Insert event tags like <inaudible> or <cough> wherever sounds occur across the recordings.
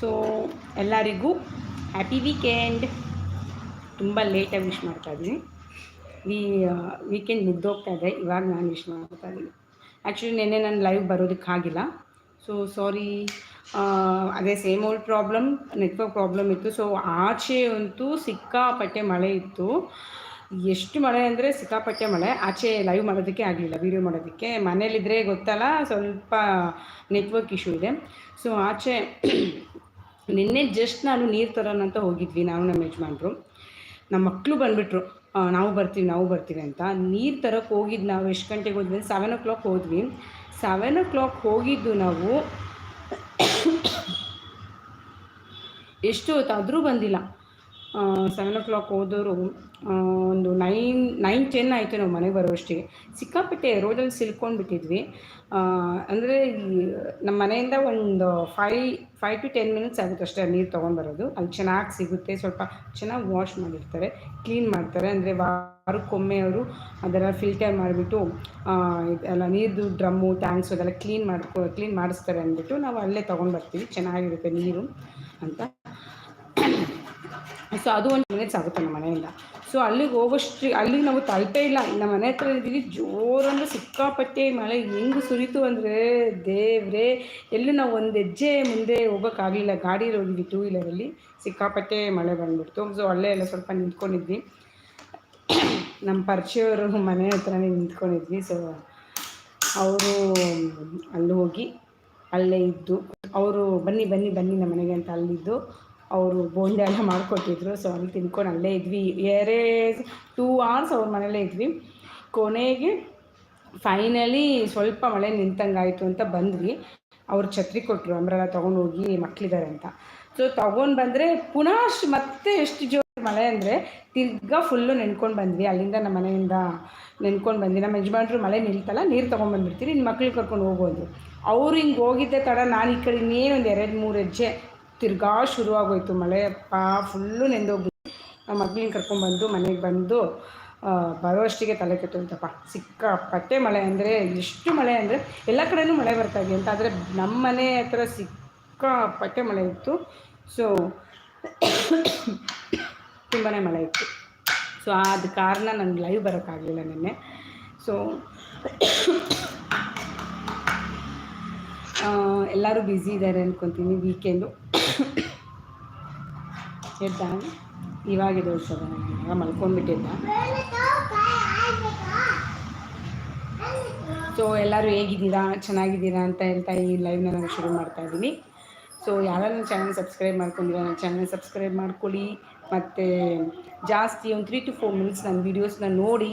So ಎಲ್ಲರಿಗೂ happy weekend ತುಂಬ ಲೇಟಾಗಿ ವಿಶ್ ಮಾಡ್ತಾ ಇದ್ದೀನಿ. ಈ ವೀಕೆಂಡ್ ಮುಗ್ದೋಗ್ತಾ ಇದೆ. ಇವಾಗ ನಾನು ವಿಶ್ ಮಾಡ್ತಾ ಇದ್ದೀನಿ. ಆ್ಯಕ್ಚುಲಿ ನೆನ್ನೆ ನಾನು ಲೈವ್ ಬರೋದಕ್ಕಾಗಿಲ್ಲ ಸೊ ಸಾರಿ ಅದೇ same old problem network problem ಇತ್ತು. ಸೊ ಆಚೆ ಅಂತೂ ಸಿಕ್ಕಾಪಟ್ಟೆ ಮಳೆ ಇತ್ತು. ಎಷ್ಟು ಮಳೆ ಅಂದರೆ ಸಿಕ್ಕಾಪಟ್ಟೆ ಮಳೆ. ಆಚೆ ಲೈವ್ ಮಾಡೋದಕ್ಕೆ ಆಗಲಿಲ್ಲ ವೀಡಿಯೋ ಮಾಡೋದಕ್ಕೆ. ಮನೇಲಿದ್ದರೆ ಗೊತ್ತಲ್ಲ, ಸ್ವಲ್ಪ ನೆಟ್ವರ್ಕ್ ಇಶ್ಯೂ ಇದೆ. ಸೊ ಆಚೆ ನಿನ್ನೆ ಜಸ್ಟ್ ನಾನು ನೀರು ತರೋಣ ಅಂತ ಹೋಗಿದ್ವಿ, ನಾವು ನಮ್ಮ ಯಜಮಾನ್ರು. ನಮ್ಮ ಮಕ್ಕಳು ಬಂದುಬಿಟ್ರು ನಾವು ಬರ್ತೀವಿ ನಾವು ಬರ್ತೀವಿ ಅಂತ. ನೀರು ತರೋಕ್ಕೆ ಹೋಗಿದ್ದು ನಾವು, <coughs> ಎಷ್ಟು ಗಂಟೆಗೆ ಹೋದ್ವಿ ಸೆವೆನ್ ಓ ಕ್ಲಾಕ್ ಹೋದ್ವಿ. ಸೆವೆನ್ ಓ ಕ್ಲಾಕ್ ಹೋಗಿದ್ದು ನಾವು ಎಷ್ಟು ಹೊತ್ತಾದರೂ ಬಂದಿಲ್ಲ. ಸೆವೆನ್ ಓ ಕ್ಲಾಕ್ ಹೋದವರು ಒಂದು ನೈನ್ ನೈನ್ ಟೆನ್ ಆಯಿತು ನಾವು ಮನೆಗೆ ಬರೋಷ್ಟಿಗೆ ಸಿಕ್ಕಾಪಟ್ಟೆ ರೋಡಲ್ಲಿ ಸಿಲ್ಕೊಂಡು ಬಿಟ್ಟಿದ್ವಿ. ಅಂದರೆ ನಮ್ಮ ಮನೆಯಿಂದ ಒಂದು five five to ten minutes ಆಗುತ್ತೆ ಅಷ್ಟೇ ನೀರು ತೊಗೊಂಡ್ಬರೋದು ಅಲ್ಲಿ ಚೆನ್ನಾಗಿ ಸಿಗುತ್ತೆ. ಸ್ವಲ್ಪ ಚೆನ್ನಾಗಿ ವಾಶ್ ಮಾಡಿರ್ತಾರೆ ಕ್ಲೀನ್ ಮಾಡ್ತಾರೆ. ಅಂದರೆ ವಾರಕ್ಕೊಮ್ಮೆ ಅವರು ಅದೆಲ್ಲ ಫಿಲ್ಟರ್ ಮಾಡಿಬಿಟ್ಟು ಎಲ್ಲ ನೀರ್ದು ಡ್ರಮ್ಮು ಟ್ಯಾಂಕ್ಸ್ ಅದೆಲ್ಲ ಕ್ಲೀನ್ ಮಾಡ್ಕೊ ಕ್ಲೀನ್ ಮಾಡಿಸ್ತಾರೆ ಅಂದ್ಬಿಟ್ಟು ನಾವು ಅಲ್ಲೇ ತೊಗೊಂಡು ಬರ್ತೀವಿ. ಚೆನ್ನಾಗಿರುತ್ತೆ ನೀರು ಅಂತ. ಸೊ ಅದು ಒಂದು ಮಿನಿಟ್ಸ್ ಆಗುತ್ತೆ ನಮ್ಮ ಮನೆಯಿಂದ. ಸೊ ಅಲ್ಲಿಗೆ ಹೋಗೋಷ್ಟು ಅಲ್ಲಿಗೆ ನಾವು ತಲುಪೇ ಇಲ್ಲ. ನಮ್ಮ ಮನೆ ಹತ್ರ ಇದ್ದೀವಿ. ಜೋರಂದ್ರೆ ಸಿಕ್ಕಾಪಟ್ಟೆ ಮಳೆ ಹೆಂಗೆ ಸುರಿತು ಅಂದರೆ ದೇವ್ರೆ, ಎಲ್ಲೂ ನಾವು ಒಂದು ಹೆಜ್ಜೆ ಮುಂದೆ ಹೋಗೋಕ್ಕಾಗಲಿಲ್ಲ ಗಾಡೀಲಿ ಹೋಗಿದ್ವಿ ಟೂ ವೀಲರಲ್ಲಿ ಸಿಕ್ಕಾಪಟ್ಟೆ ಮಳೆ ಬಂದ್ಬಿಡ್ತು. ಸೊ ಅಲ್ಲೇ ಎಲ್ಲ ಸ್ವಲ್ಪ ನಿಂತ್ಕೊಂಡಿದ್ವಿ. ನಮ್ಮ ಪರಿಚಯವರು ಮನೆ ಹತ್ರನೇ ನಿಂತ್ಕೊಂಡಿದ್ವಿ. ಸೊ ಅವರು ಅಲ್ಲಿ ಹೋಗಿ ಅಲ್ಲೇ ಇದ್ದು. ಅವರು ಬನ್ನಿ ಬನ್ನಿ ಬನ್ನಿ ನಮ್ಮ ಮನೆಗೆ ಅಂತ ಅಲ್ಲಿದ್ದು. ಅವರು ಬೋಂಡ ಎಲ್ಲ ಮಾಡಿಕೊಟ್ಟಿದ್ರು. ಸೊ ಅಲ್ಲಿ ತಿನ್ಕೊಂಡು ಅಲ್ಲೇ ಇದ್ವಿ. ಎರೇ ಟೂ ಅವರ್ಸ್ ಅವ್ರ ಮನೇಲೇ ಇದ್ವಿ. ಕೊನೆಗೆ ಫೈನಲಿ ಸ್ವಲ್ಪ ಮಳೆ ನಿಂತಂಗಾಯಿತು ಅಂತ ಬಂದ್ವಿ. ಅವ್ರು ಛತ್ರಿ ಕೊಟ್ಟರು ಅಂಬ್ರೆಲ್ಲ ತೊಗೊಂಡು ಹೋಗಿ ಮಕ್ಕಳಿದ್ದಾರೆ ಅಂತ. ಸೊ ತೊಗೊಂಡು ಬಂದರೆ ಪುನಃ ಮತ್ತೆ ಎಷ್ಟು ಜೋರು ಮಳೆ ಅಂದರೆ ತಿರ್ಗಾ ಫುಲ್ಲು ನೆನ್ಕೊಂಡು ಬಂದ್ವಿ. ಅಲ್ಲಿಂದ ನಮ್ಮ ಮನೆಯಿಂದ ನೆನ್ಕೊಂಡು ಬಂದ್ವಿ. ನಮ್ಮ ಯಜಮಾನ್ರು ಮಳೆ ನಿಲ್ತಲ್ಲ, ನೀರು ತೊಗೊಂಡ್ಬಂದ್ಬಿಡ್ತೀರಿ ನಿಮ್ಮ ಮಕ್ಳಿಗೆ ಕರ್ಕೊಂಡು ಹೋಗೋದು ಅವ್ರು ಹಿಂಗೆ ಹೋಗಿದ್ದೆ ತಡ. ನಾನು ಈ ಕಡೆ ಇನ್ನೇನೊಂದು ಎರಡು ಮೂರು ಹೆಜ್ಜೆ ತಿರ್ಗಾ ಶುರುವಾಗೋಯ್ತು ಮಳೆ. ಪಾ ಫುಲ್ಲು ನೆಂದೋಗ್ಬಿಟ್ಟು ನಮ್ಮ ಮಗ್ಳಿನ ಕರ್ಕೊಂಡ್ಬಂದು ಮನೆಗೆ ಬಂದು ಬರೋಷ್ಟಿಗೆ ತಲೆ ಕೆಟ್ಟೋಯ್ತಪ್ಪ. ಸಿಕ್ಕಾಪಟ್ಟೆ ಮಳೆ ಅಂದರೆ, ಎಷ್ಟು ಮಳೆ ಅಂದರೆ ಎಲ್ಲ ಕಡೆಯೂ ಮಳೆ ಬರ್ತಾ ಇದೆ ಅಂತ. ಆದರೆ ನಮ್ಮ ಮನೆ ಹತ್ರ ಸಿಕ್ಕಾಪಟ್ಟೆ ಮಳೆ ಇತ್ತು. ಸೊ ತುಂಬಾ ಮಳೆ ಇತ್ತು. ಸೊ ಆದ ಕಾರಣ ನನಗೆ ಲೈವ್ ಬರೋಕ್ಕಾಗಲಿಲ್ಲ ನಿನ್ನೆ. ಸೊ ಎಲ್ಲರೂ ಬ್ಯುಸಿ ಇದ್ದಾರೆ ಅಂದ್ಕೊತೀನಿ ವೀಕೆಂಡು ಎದ್ದ ಇವಾಗಿದೆ ಸರ್ ಇವಾಗ ಮಲ್ಕೊಂಡ್ಬಿಟ್ಟಿದ್ದ ಸೊ ಎಲ್ಲರೂ ಹೇಗಿದ್ದೀರಾ? ಚೆನ್ನಾಗಿದ್ದೀರಾ ಅಂತ ಹೇಳ್ತಾ ಈ ಲೈವ್ನ ನಾನು ಶುರು ಮಾಡ್ತಾ ಇದ್ದೀನಿ. ಸೊ ಯಾರು ನನ್ನ ಚಾನಲ್ ಸಬ್ಸ್ಕ್ರೈಬ್ ಮಾಡ್ಕೊಂಡಿರೋ ನನ್ನ ಚಾನಲ್ ಸಬ್ಸ್ಕ್ರೈಬ್ ಮಾಡ್ಕೊಳ್ಳಿ. ಮತ್ತು ಜಾಸ್ತಿ ಒಂದು ತ್ರೀ ಟು ಫೋರ್ ಮಿನಿಟ್ಸ್ ನನ್ನ ವೀಡಿಯೋಸ್ನ ನೋಡಿ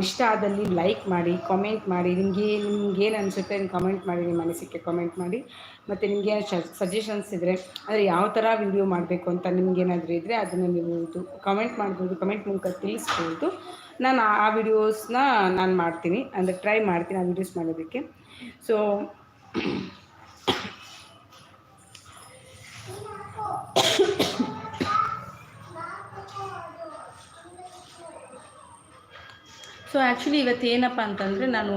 ಇಷ್ಟ ಆದಲ್ಲಿ ಲೈಕ್ ಮಾಡಿ ಕಾಮೆಂಟ್ ಮಾಡಿ, ನಿಮಗೆ ನಿಮ್ಗೇನು ಅನಿಸುತ್ತೆ ಕಮೆಂಟ್ ಮಾಡಿ, ನಿಮ್ಮ ಅನಿಸಿಕೆ ಕಾಮೆಂಟ್ ಮಾಡಿ. ಮತ್ತು ನಿಮಗೆ ಸಜೆಷನ್ಸ್ ಇದ್ದರೆ ಅಂದರೆ ಯಾವ ಥರ ವೀಡಿಯೋ ಮಾಡಬೇಕು ಅಂತ ನಿಮ್ಗೇನಾದರೂ ಇದ್ದರೆ ಅದನ್ನು ನೀವು ಇದು ಕಮೆಂಟ್ ಮಾಡ್ಬೋದು ಕಮೆಂಟ್ ಮೂಲಕ ತಿಳಿಸ್ಬೋದು. ನಾನು ಆ ವಿಡಿಯೋಸ್ನ ನಾನು ಮಾಡ್ತೀನಿ, ಅಂದರೆ ಟ್ರೈ ಮಾಡ್ತೀನಿ ಆ ವಿಡಿಯೋಸ್ ಮಾಡೋದಕ್ಕೆ. ಸೊ <coughs> ಸೊ ಆ್ಯಕ್ಚುಲಿ ಇವತ್ತು ಏನಪ್ಪ ಅಂತಂದರೆ ನಾನು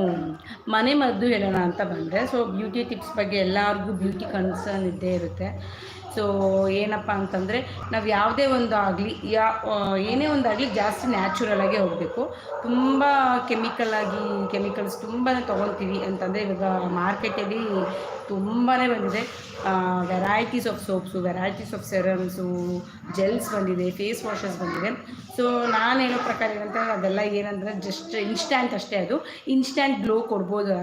ಮನೆ ಮದ್ದು ಹೇಳೋಣ ಅಂತ ಬಂದೆ. ಸೊ ಬ್ಯೂಟಿ ಟಿಪ್ಸ್ ಬಗ್ಗೆ ಎಲ್ಲರಿಗೂ ಬ್ಯೂಟಿ ಕನ್ಸರ್ನ್ ಇದ್ದೇ ಇರುತ್ತೆ. ಸೊ ಏನಪ್ಪ ಅಂತಂದರೆ ನಾವು ಯಾವುದೇ ಒಂದು ಆಗಲಿ, ಯಾ ಏನೇ ಒಂದು ಆಗಲಿ ಜಾಸ್ತಿ ನ್ಯಾಚುರಲಾಗಿ ಹೋಗಬೇಕು. ತುಂಬ ಕೆಮಿಕಲ್ ಆಗಿ ಕೆಮಿಕಲ್ಸ್ ತುಂಬಾ ತೊಗೊತೀವಿ ಅಂತಂದರೆ ಇವಾಗ ಮಾರ್ಕೆಟಲ್ಲಿ ತುಂಬಾ ಬಂದಿದೆ. Varieties of soaps varieties of serums gels ಬಂದಿದೆ ಫೇಸ್ ವಾಷಸ್ ಬಂದಿದೆ. ಸೊ ನಾನು ಹೇಳೋ ಪ್ರಕಾರ ಏನಂತಂದರೆ ಅದೆಲ್ಲ ಏನಂದರೆ ಜಸ್ಟ್ ಇನ್ಸ್ಟ್ಯಾಂಟ್ ಅಷ್ಟೇ ಅದು. ಇನ್ಸ್ಟ್ಯಾಂಟ್ ಗ್ಲೋ ಕೊಡ್ಬೋದು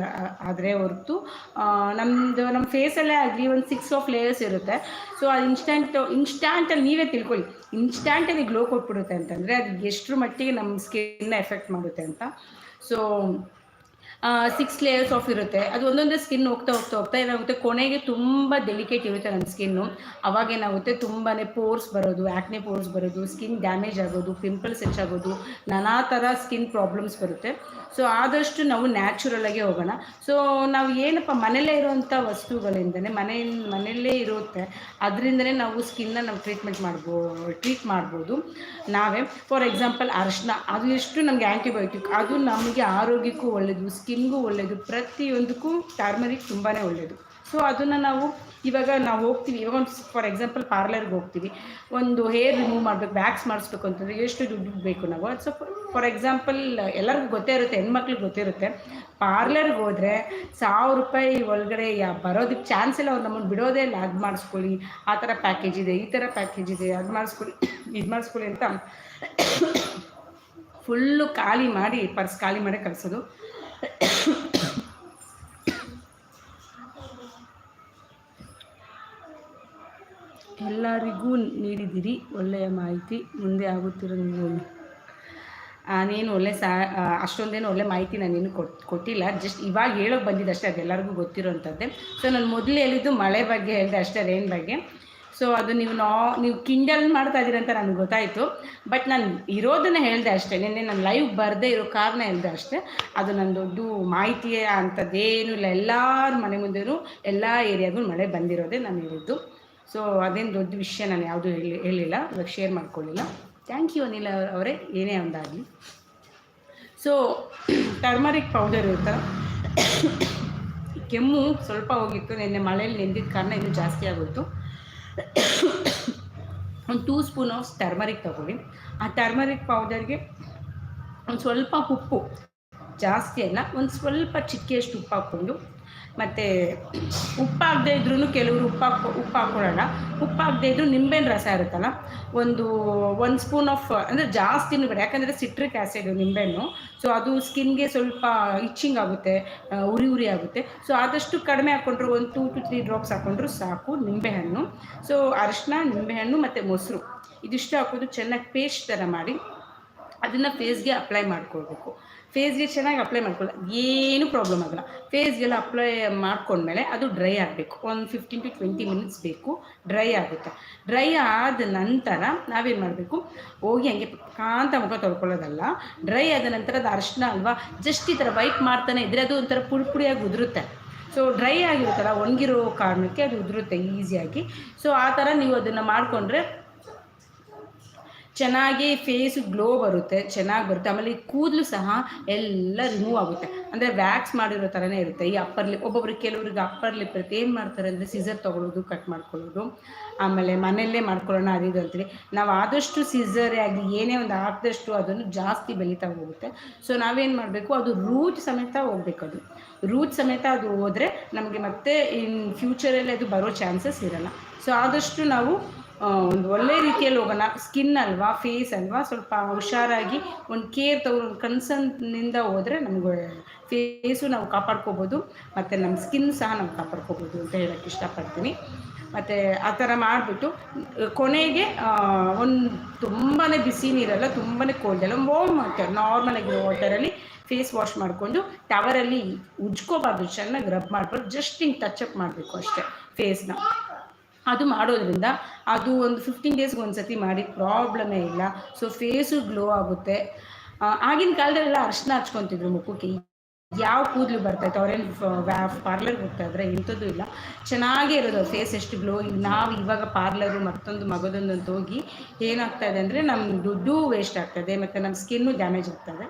ಆದರೆ ಹೊರತು ನಮ್ಮದು ನಮ್ಮ ಫೇಸಲ್ಲೇ ಆಗಲಿ ಒಂದು ಸಿಕ್ಸ್ ಆಫ್ ಲೇಯರ್ಸ್ ಇರುತ್ತೆ. ಸೊ ಅದು ಇನ್ಸ್ಟಂಟ್ ಇನ್ಸ್ಟಾಂಟಲ್ಲಿ ನೀವೇ ತಿಳ್ಕೊಳ್ಳಿ. ಇನ್ಸ್ಟ್ಯಾಂಟಲ್ಲಿ ಗ್ಲೋ ಕೊಟ್ಬಿಡುತ್ತೆ ಅಂತಂದರೆ ಅದು ಎಷ್ಟರ ಮಟ್ಟಿಗೆ ನಮ್ಮ ಸ್ಕಿನ್ನ ಎಫೆಕ್ಟ್ ಮಾಡುತ್ತೆ ಅಂತ. ಸೊ ಸಿಕ್ಸ್ ಲೇಯರ್ಸ್ ಆಫ್ ಇರುತ್ತೆ. ಅದು ಒಂದೊಂದೇ ಸ್ಕಿನ್ ಹೋಗ್ತಾ ಹೋಗ್ತಾ ಹೋಗ್ತಾ ಏನಾಗುತ್ತೆ ಕೊನೆಗೆ ತುಂಬ ಡೆಲಿಕೇಟ್ ಇರುತ್ತೆ ನಮ್ಮ ಸ್ಕಿನ್ನು ಅವಾಗ ಏನಾಗುತ್ತೆ? ತುಂಬಾ ಪೋರ್ಸ್ ಬರೋದು ಆ್ಯಕ್ನೆ ಪೋರ್ಸ್ ಬರೋದು ಸ್ಕಿನ್ ಡ್ಯಾಮೇಜ್ ಆಗೋದು ಪಿಂಪಲ್ಸ್ ಹೆಚ್ಚಾಗೋದು ನಾನಾ ಥರ ಸ್ಕಿನ್ ಪ್ರಾಬ್ಲಮ್ಸ್ ಬರುತ್ತೆ. ಸೊ ಆದಷ್ಟು ನಾವು ನ್ಯಾಚುರಲಾಗೆ ಹೋಗೋಣ. ಸೊ ನಾವು ಏನಪ್ಪ, ಮನೆಯಲ್ಲೇ ಇರೋವಂಥ ವಸ್ತುಗಳಿಂದನೇ, ಮನೆ, ಮನೆಯಲ್ಲೇ ಇರುತ್ತೆ. ಅದರಿಂದನೇ ನಾವು ಸ್ಕಿನ್ನ ನಾವು ಟ್ರೀಟ್ಮೆಂಟ್ ಮಾಡ್ಬೋ ಟ್ರೀಟ್ ಮಾಡ್ಬೋದು. ನಾವೇ ಫಾರ್ ಎಕ್ಸಾಂಪಲ್ ಅರಶಿನ, ಅದು ಎಷ್ಟು ನಮಗೆ ಆ್ಯಂಟಿಬಯೋಟಿಕ್ ಅದು ನಮಗೆ ಆರೋಗ್ಯಕ್ಕೂ ಒಳ್ಳೆಯದು ಸ್ಕಿನ್ಗೂ ಒಳ್ಳೆಯದು ಪ್ರತಿಯೊಂದಕ್ಕೂ ಟರ್ಮರಿಕ್ ತುಂಬಾ ಒಳ್ಳೆಯದು ಸೊ ಅದನ್ನು ನಾವು ಇವಾಗ ನಾವು ಹೋಗ್ತೀವಿ. ಇವಾಗ ಒಂದು ಫಾರ್ ಎಕ್ಸಾಂಪಲ್ ಪಾರ್ಲರ್ಗೆ ಹೋಗ್ತೀವಿ. ಒಂದು ಹೇರ್ ರಿಮೂವ್ ಮಾಡಬೇಕು ಬ್ಯಾಕ್ಸ್ ಮಾಡಿಸ್ಬೇಕು ಅಂತಂದರೆ ಎಷ್ಟು ದುಡ್ಡು ಬೇಕು ನಾವು? ಅದು ಸೊ ಫಾರ್ ಎಕ್ಸಾಂಪಲ್ ಎಲ್ಲರಿಗೂ ಗೊತ್ತೇ ಇರುತ್ತೆ, ಹೆಣ್ಮಕ್ಳಿಗೆ ಗೊತ್ತಿರುತ್ತೆ ಪಾರ್ಲರ್ಗೆ ಹೋದರೆ ಸಾವಿರ ರೂಪಾಯಿ ಒಳಗಡೆ ಯಾ ಬರೋದಕ್ಕೆ ಚಾನ್ಸ್ ಇಲ್ಲ. ಅವ್ರು ನಮ್ಮನ್ನು ಬಿಡೋದೇ ಇಲ್ಲ. ಅದು ಮಾಡಿಸ್ಕೊಳ್ಳಿ. ಆ ಥರ ಪ್ಯಾಕೇಜ್ ಇದೆ, ಈ ಥರ ಪ್ಯಾಕೇಜ್ ಇದೆ, ಅದು ಮಾಡಿಸ್ಕೊಳ್ಳಿ, ಇದು ಮಾಡಿಸ್ಕೊಳ್ಳಿ ಅಂತ ಫುಲ್ಲು ಖಾಲಿ ಮಾಡಿ ಪರ್ಸ್ ಖಾಲಿ ಮಾಡಿ ಕಳಿಸೋದು. ಎಲ್ಲರಿಗೂ ನೀಡಿದಿರಿ ಒಳ್ಳೆಯ ಮಾಹಿತಿ. ಮುಂದೆ ಆಗುತ್ತಿರೋ ನೀವು ನಾನೇನು ಒಳ್ಳೆ ಸಾ ಅಷ್ಟೊಂದೇನು ಒಳ್ಳೆ ಮಾಹಿತಿ ನಾನೇನು ಕೊಟ್ಟು ಕೊಟ್ಟಿಲ್ಲ. ಜಸ್ಟ್ ಇವಾಗ ಹೇಳೋಕೆ ಬಂದಿದ್ದು ಅಷ್ಟೇ ಅದೆಲ್ಲರಿಗೂ ಗೊತ್ತಿರೋಂಥದ್ದೇ ಸೊ ನಾನು ಮೊದಲು ಹೇಳಿದ್ದು ಮಳೆ ಬಗ್ಗೆ ಹೇಳಿದೆ ಅಷ್ಟೇ ರೇನ್ ಬಗ್ಗೆ. ಸೊ ಅದು ನೀವು ನಾ, ನೀವು ಕಿಂಡಲ್ ಮಾಡ್ತಾ ಇದ್ದೀರ ಅಂತ ನನಗೆ ಗೊತ್ತಾಯಿತು. ಬಟ್ ನಾನು ಇರೋದನ್ನ ಹೇಳಿದೆ ಅಷ್ಟೇ. ನಿನ್ನೆ ನಾನು ಲೈವ್ ಬರದೇ ಇರೋ ಕಾರಣ ಹೇಳಿದೆ ಅಷ್ಟೇ. ಅದು ನನ್ನ ದೊಡ್ಡ ಮಾಹಿತಿಯೇ ಅಂಥದ್ದೇನು ಇಲ್ಲ. ಎಲ್ಲರ ಮನೆ ಮುಂದೆಯೂ ಎಲ್ಲ ಏರಿಯಾಗೂ ಮಳೆ ಬಂದಿರೋದೇ ನಾನು ಹೇಳಿದ್ದು. ಸೊ ಅದೇನು ದೊಡ್ಡ ವಿಷಯ ನಾನು ಯಾವುದೂ ಹೇಳಿ, ಹೇಳಿಲ್ಲ. ಇವಾಗ ಶೇರ್ ಮಾಡ್ಕೊಳ್ಳಿಲ್ಲ. ಥ್ಯಾಂಕ್ ಯು ಅನಿಲ್ ಅವರೇ ಏನೇ ಒಂದಾಗಲಿ. ಸೊ ಟರ್ಮರಿಕ್ ಪೌಡರ್ ಇರುತ್ತ? ಕೆಮ್ಮು ಸ್ವಲ್ಪ ಹೋಗಿತ್ತು. ನಿನ್ನೆ ಮಳೆಯಲ್ಲಿ ನೆಂದಿದ್ದ ಕಾರಣ ಇದು ಜಾಸ್ತಿ ಆಗೋಯ್ತು. ಒಂದು ಟೂ ಸ್ಪೂನ್ ಆಫ್ ಟರ್ಮರಿಕ್ ತಗೊಳ್ಳಿ. ಆ ಟರ್ಮರಿಕ್ ಪೌಡರ್ಗೆ ಒಂದು ಸ್ವಲ್ಪ ಉಪ್ಪು ಜಾಸ್ತಿ ಅಲ್ಲ, ಒಂದು ಸ್ವಲ್ಪ ಚಿಟಿಕೆಯಷ್ಟು ಉಪ್ಪು ಹಾಕ್ಕೊಂಡು ಮತ್ತು ಉಪ್ಪಾಗದೇ ಇದ್ರೂ ಕೆಲವರು ಉಪ್ಪು ಹಾಕೊ, ಉಪ್ಪು ಹಾಕ್ಕೊಳ್ಳೋಣ ಉಪ್ಪಾಗದೇ ಇದ್ರೂ ನಿಂಬೆಹಣ್ಣು ರಸ ಇರುತ್ತಲ್ಲ, ಒಂದು ಒಂದು ಸ್ಪೂನ್ ಆಫ್ ಅಂದರೆ ಜಾಸ್ತಿ ಬೇಡ. ಯಾಕಂದರೆ ಸಿಟ್ರಿಕ್ ಆ್ಯಸಿಡ್ ನಿಂಬೆಹಣ್ಣು. ಸೊ ಅದು ಸ್ಕಿನ್ಗೆ ಸ್ವಲ್ಪ ಇಚ್ಚಿಂಗ್ ಆಗುತ್ತೆ ಉರಿ ಉರಿ ಆಗುತ್ತೆ. ಸೊ ಆದಷ್ಟು ಕಡಿಮೆ ಹಾಕ್ಕೊಂಡ್ರು ಒಂದು ಟೂ ಟು ತ್ರೀ ಡ್ರಾಪ್ಸ್ ಹಾಕ್ಕೊಂಡ್ರು ಸಾಕು ನಿಂಬೆಹಣ್ಣು. ಸೊ ಅರಿಶಿನ ನಿಂಬೆಹಣ್ಣು ಮತ್ತು ಮೊಸರು. ಇದಿಷ್ಟು ಹಾಕೋದು ಚೆನ್ನಾಗಿ ಪೇಸ್ಟ್ ಥರ ಮಾಡಿ. ಅದನ್ನು ಫೇಸ್ಗೆ ಅಪ್ಲೈ ಮಾಡ್ಕೊಳ್ಬೇಕು. ಫೇಸ್ಗೆ ಚೆನ್ನಾಗಿ ಅಪ್ಲೈ ಮಾಡ್ಕೊಳ್ಳಿ ಏನು ಪ್ರಾಬ್ಲಮ್ ಆಗಲ್ಲ. ಫೇಸ್ಗೆಲ್ಲ ಅಪ್ಲೈ ಮಾಡ್ಕೊಂಡ್ಮೇಲೆ ಅದು ಡ್ರೈ ಆಗಬೇಕು. ಒಂದು ಫಿಫ್ಟೀನ್ ಟು ಟ್ವೆಂಟಿ ಮಿನಿಟ್ಸ್ ಬೇಕು. ಡ್ರೈ ಆಗುತ್ತೆ. ಡ್ರೈ ಆದ ನಂತರ ನಾವೇನು ಮಾಡಬೇಕು? ಹೋಗಿ ಹಂಗೆ ಕಾಂತ ಮುಖ ತೊಳ್ಕೊಳ್ಳೋದಲ್ಲ. ಡ್ರೈ ಆದ ನಂತರ ಅದು ಅರಿಶಿನ ಅಲ್ವಾ? ಜಸ್ಟ್ ಈ ಥರ ವೈಪ್ ಮಾಡ್ತಾನೆ ಇದ್ದರೆ ಅದು ಒಂಥರ ಪುಡಿ ಪುಡಿಯಾಗಿ ಉದುರುತ್ತೆ. ಸೊ ಡ್ರೈ ಆಗಿರುತ್ತಲ್ಲ, ಒಣಗಿರೋ ಕಾರಣಕ್ಕೆ ಅದು ಉದುರುತ್ತೆ ಈಸಿಯಾಗಿ ಸೊ ಆ ಥರ ನೀವು ಅದನ್ನು ಮಾಡಿಕೊಂಡ್ರೆ ಚೆನ್ನಾಗಿ ಫೇಸು ಗ್ಲೋ ಬರುತ್ತೆ, ಚೆನ್ನಾಗಿ ಬರುತ್ತೆ. ಆಮೇಲೆ ಈ ಕೂದಲು ಸಹ ಎಲ್ಲ ರಿಮೂವ್ ಆಗುತ್ತೆ. ಅಂದರೆ ವ್ಯಾಕ್ಸ್ ಮಾಡಿರೋ ಥರನೇ ಇರುತ್ತೆ. ಈ ಅಪ್ಪರ್ ಲಿಪ್ ಒಬ್ಬೊಬ್ರಿಗೆ ಕೆಲವ್ರಿಗೆ ಅಪ್ಪರ್ ಲಿಪ್ ಇರುತ್ತೆ. ಏನು ಮಾಡ್ತಾರೆ ಅಂದರೆ ಸೀಸರ್ ತೊಗೊಳೋದು ಕಟ್ ಮಾಡ್ಕೊಳ್ಳೋದು. ಆಮೇಲೆ ಮನೆಯಲ್ಲೇ ಮಾಡ್ಕೊಳ್ಳೋಣ, ಅದು ಇದು ಅಂತೇಳಿ ನಾವು ಆದಷ್ಟು ಸಿಸರೇ ಆಗಲಿ ಏನೇ ಒಂದು ಹಾಕಿದಷ್ಟು ಅದನ್ನು ಜಾಸ್ತಿ ಬೆಳೀತಾ ಹೋಗುತ್ತೆ. ಸೊ ನಾವೇನು ಮಾಡಬೇಕು, ಅದು ರೂಟ್ ಸಮೇತ ಹೋಗ್ಬೇಕು ಅದು. ರೂಟ್ ಸಮೇತ ಅದು ಹೋದರೆ ನಮಗೆ ಮತ್ತೆ ಇನ್ ಫ್ಯೂಚರಲ್ಲಿ ಅದು ಬರೋ ಚಾನ್ಸಸ್ ಇರಲ್ಲ. ಸೊ ಆದಷ್ಟು ನಾವು ಒಂದು ಒಳ್ಳೆ ರೀತಿಯಲ್ಲಿ ಹೋಗೋಣ. ಸ್ಕಿನ್ ಅಲ್ವಾ ಫೇಸ್ ಅಲ್ವಾ, ಸ್ವಲ್ಪ ಹುಷಾರಾಗಿ ಒಂದು ಕೇರ್ ತಗೊಂಡು ಒಂದು ಕನ್ಸರ್ನಿಂದ ಹೋದರೆ ನಮಗೆ ಫೇಸು ನಾವು ಕಾಪಾಡ್ಕೋಬೋದು. ಮತ್ತು ನಮ್ಮ ಸ್ಕಿನ್ ಸಹ ನಾವು ಕಾಪಾಡ್ಕೋಬೋದು ಅಂತ ಹೇಳೋಕ್ಕೆ ಇಷ್ಟಪಡ್ತೀನಿ. ಮತ್ತು ಆ ಥರ ಮಾಡಿಬಿಟ್ಟು, ಕೊನೆಗೆ ಒಂದು ತುಂಬಾ ಬಿಸಿ ನೀರಲ್ಲ ತುಂಬಾ ಕೋಲ್ಡ್ ಅಲ್ಲ ವಾಮ್ ವಾಟರ್ ನಾರ್ಮಲ್ ಆಗಿರೋ ವಾಟರಲ್ಲಿ ಫೇಸ್ ವಾಶ್ ಮಾಡಿಕೊಂಡು ಟವರಲ್ಲಿ ಉಜ್ಕೋಬಾರ್ದು, ಚೆನ್ನಾಗಿ ರಬ್ ಮಾಡ್ಬಾರ್ದು ಜಸ್ಟ್ ಹಿಂಗೆ ಟಚ್ ಅಪ್ ಮಾಡಬೇಕು ಅಷ್ಟೇ ಫೇಸ್ನ ಅದು ಮಾಡೋದ್ರಿಂದ ಅದು ಒಂದು ಫಿಫ್ಟೀನ್ ಡೇಸ್ಗೆ ಒಂದು ಸತಿ ಮಾಡಿ ಪ್ರಾಬ್ಲಮೇ ಇಲ್ಲ. ಸೊ ಫೇಸು ಗ್ಲೋ ಆಗುತ್ತೆ. ಆಗಿನ ಕಾಲದಲ್ಲೆಲ್ಲ ಅರ್ಶನ ಹಚ್ಕೊತಿದ್ರು ಮುಖಕ್ಕೆ. ಯಾವ ಕೂದಲು ಬರ್ತಾಯಿತ್ತು, ಅವ್ರೇನು ಪಾರ್ಲರ್ಗೆ ಹೋಗ್ತಾ ಇದ್ರೆ ಇಂಥದ್ದು ಇಲ್ಲ. ಚೆನ್ನಾಗೇ ಇರೋದು ಫೇಸ್ ಎಷ್ಟು ಗ್ಲೋ ನಾವು ಇವಾಗ ಪಾರ್ಲರು ಮತ್ತೊಂದು ಮಗದೊಂದು ಅಂತ ಹೋಗಿ ಏನಾಗ್ತಾ ಇದೆ ಅಂದರೆ ನಮ್ಮ ದುಡ್ಡು ವೇಸ್ಟ್ ಆಗ್ತದೆ ಮತ್ತು ನಮ್ಮ ಸ್ಕಿನ್ನು ಡ್ಯಾಮೇಜ್ ಆಗ್ತದೆ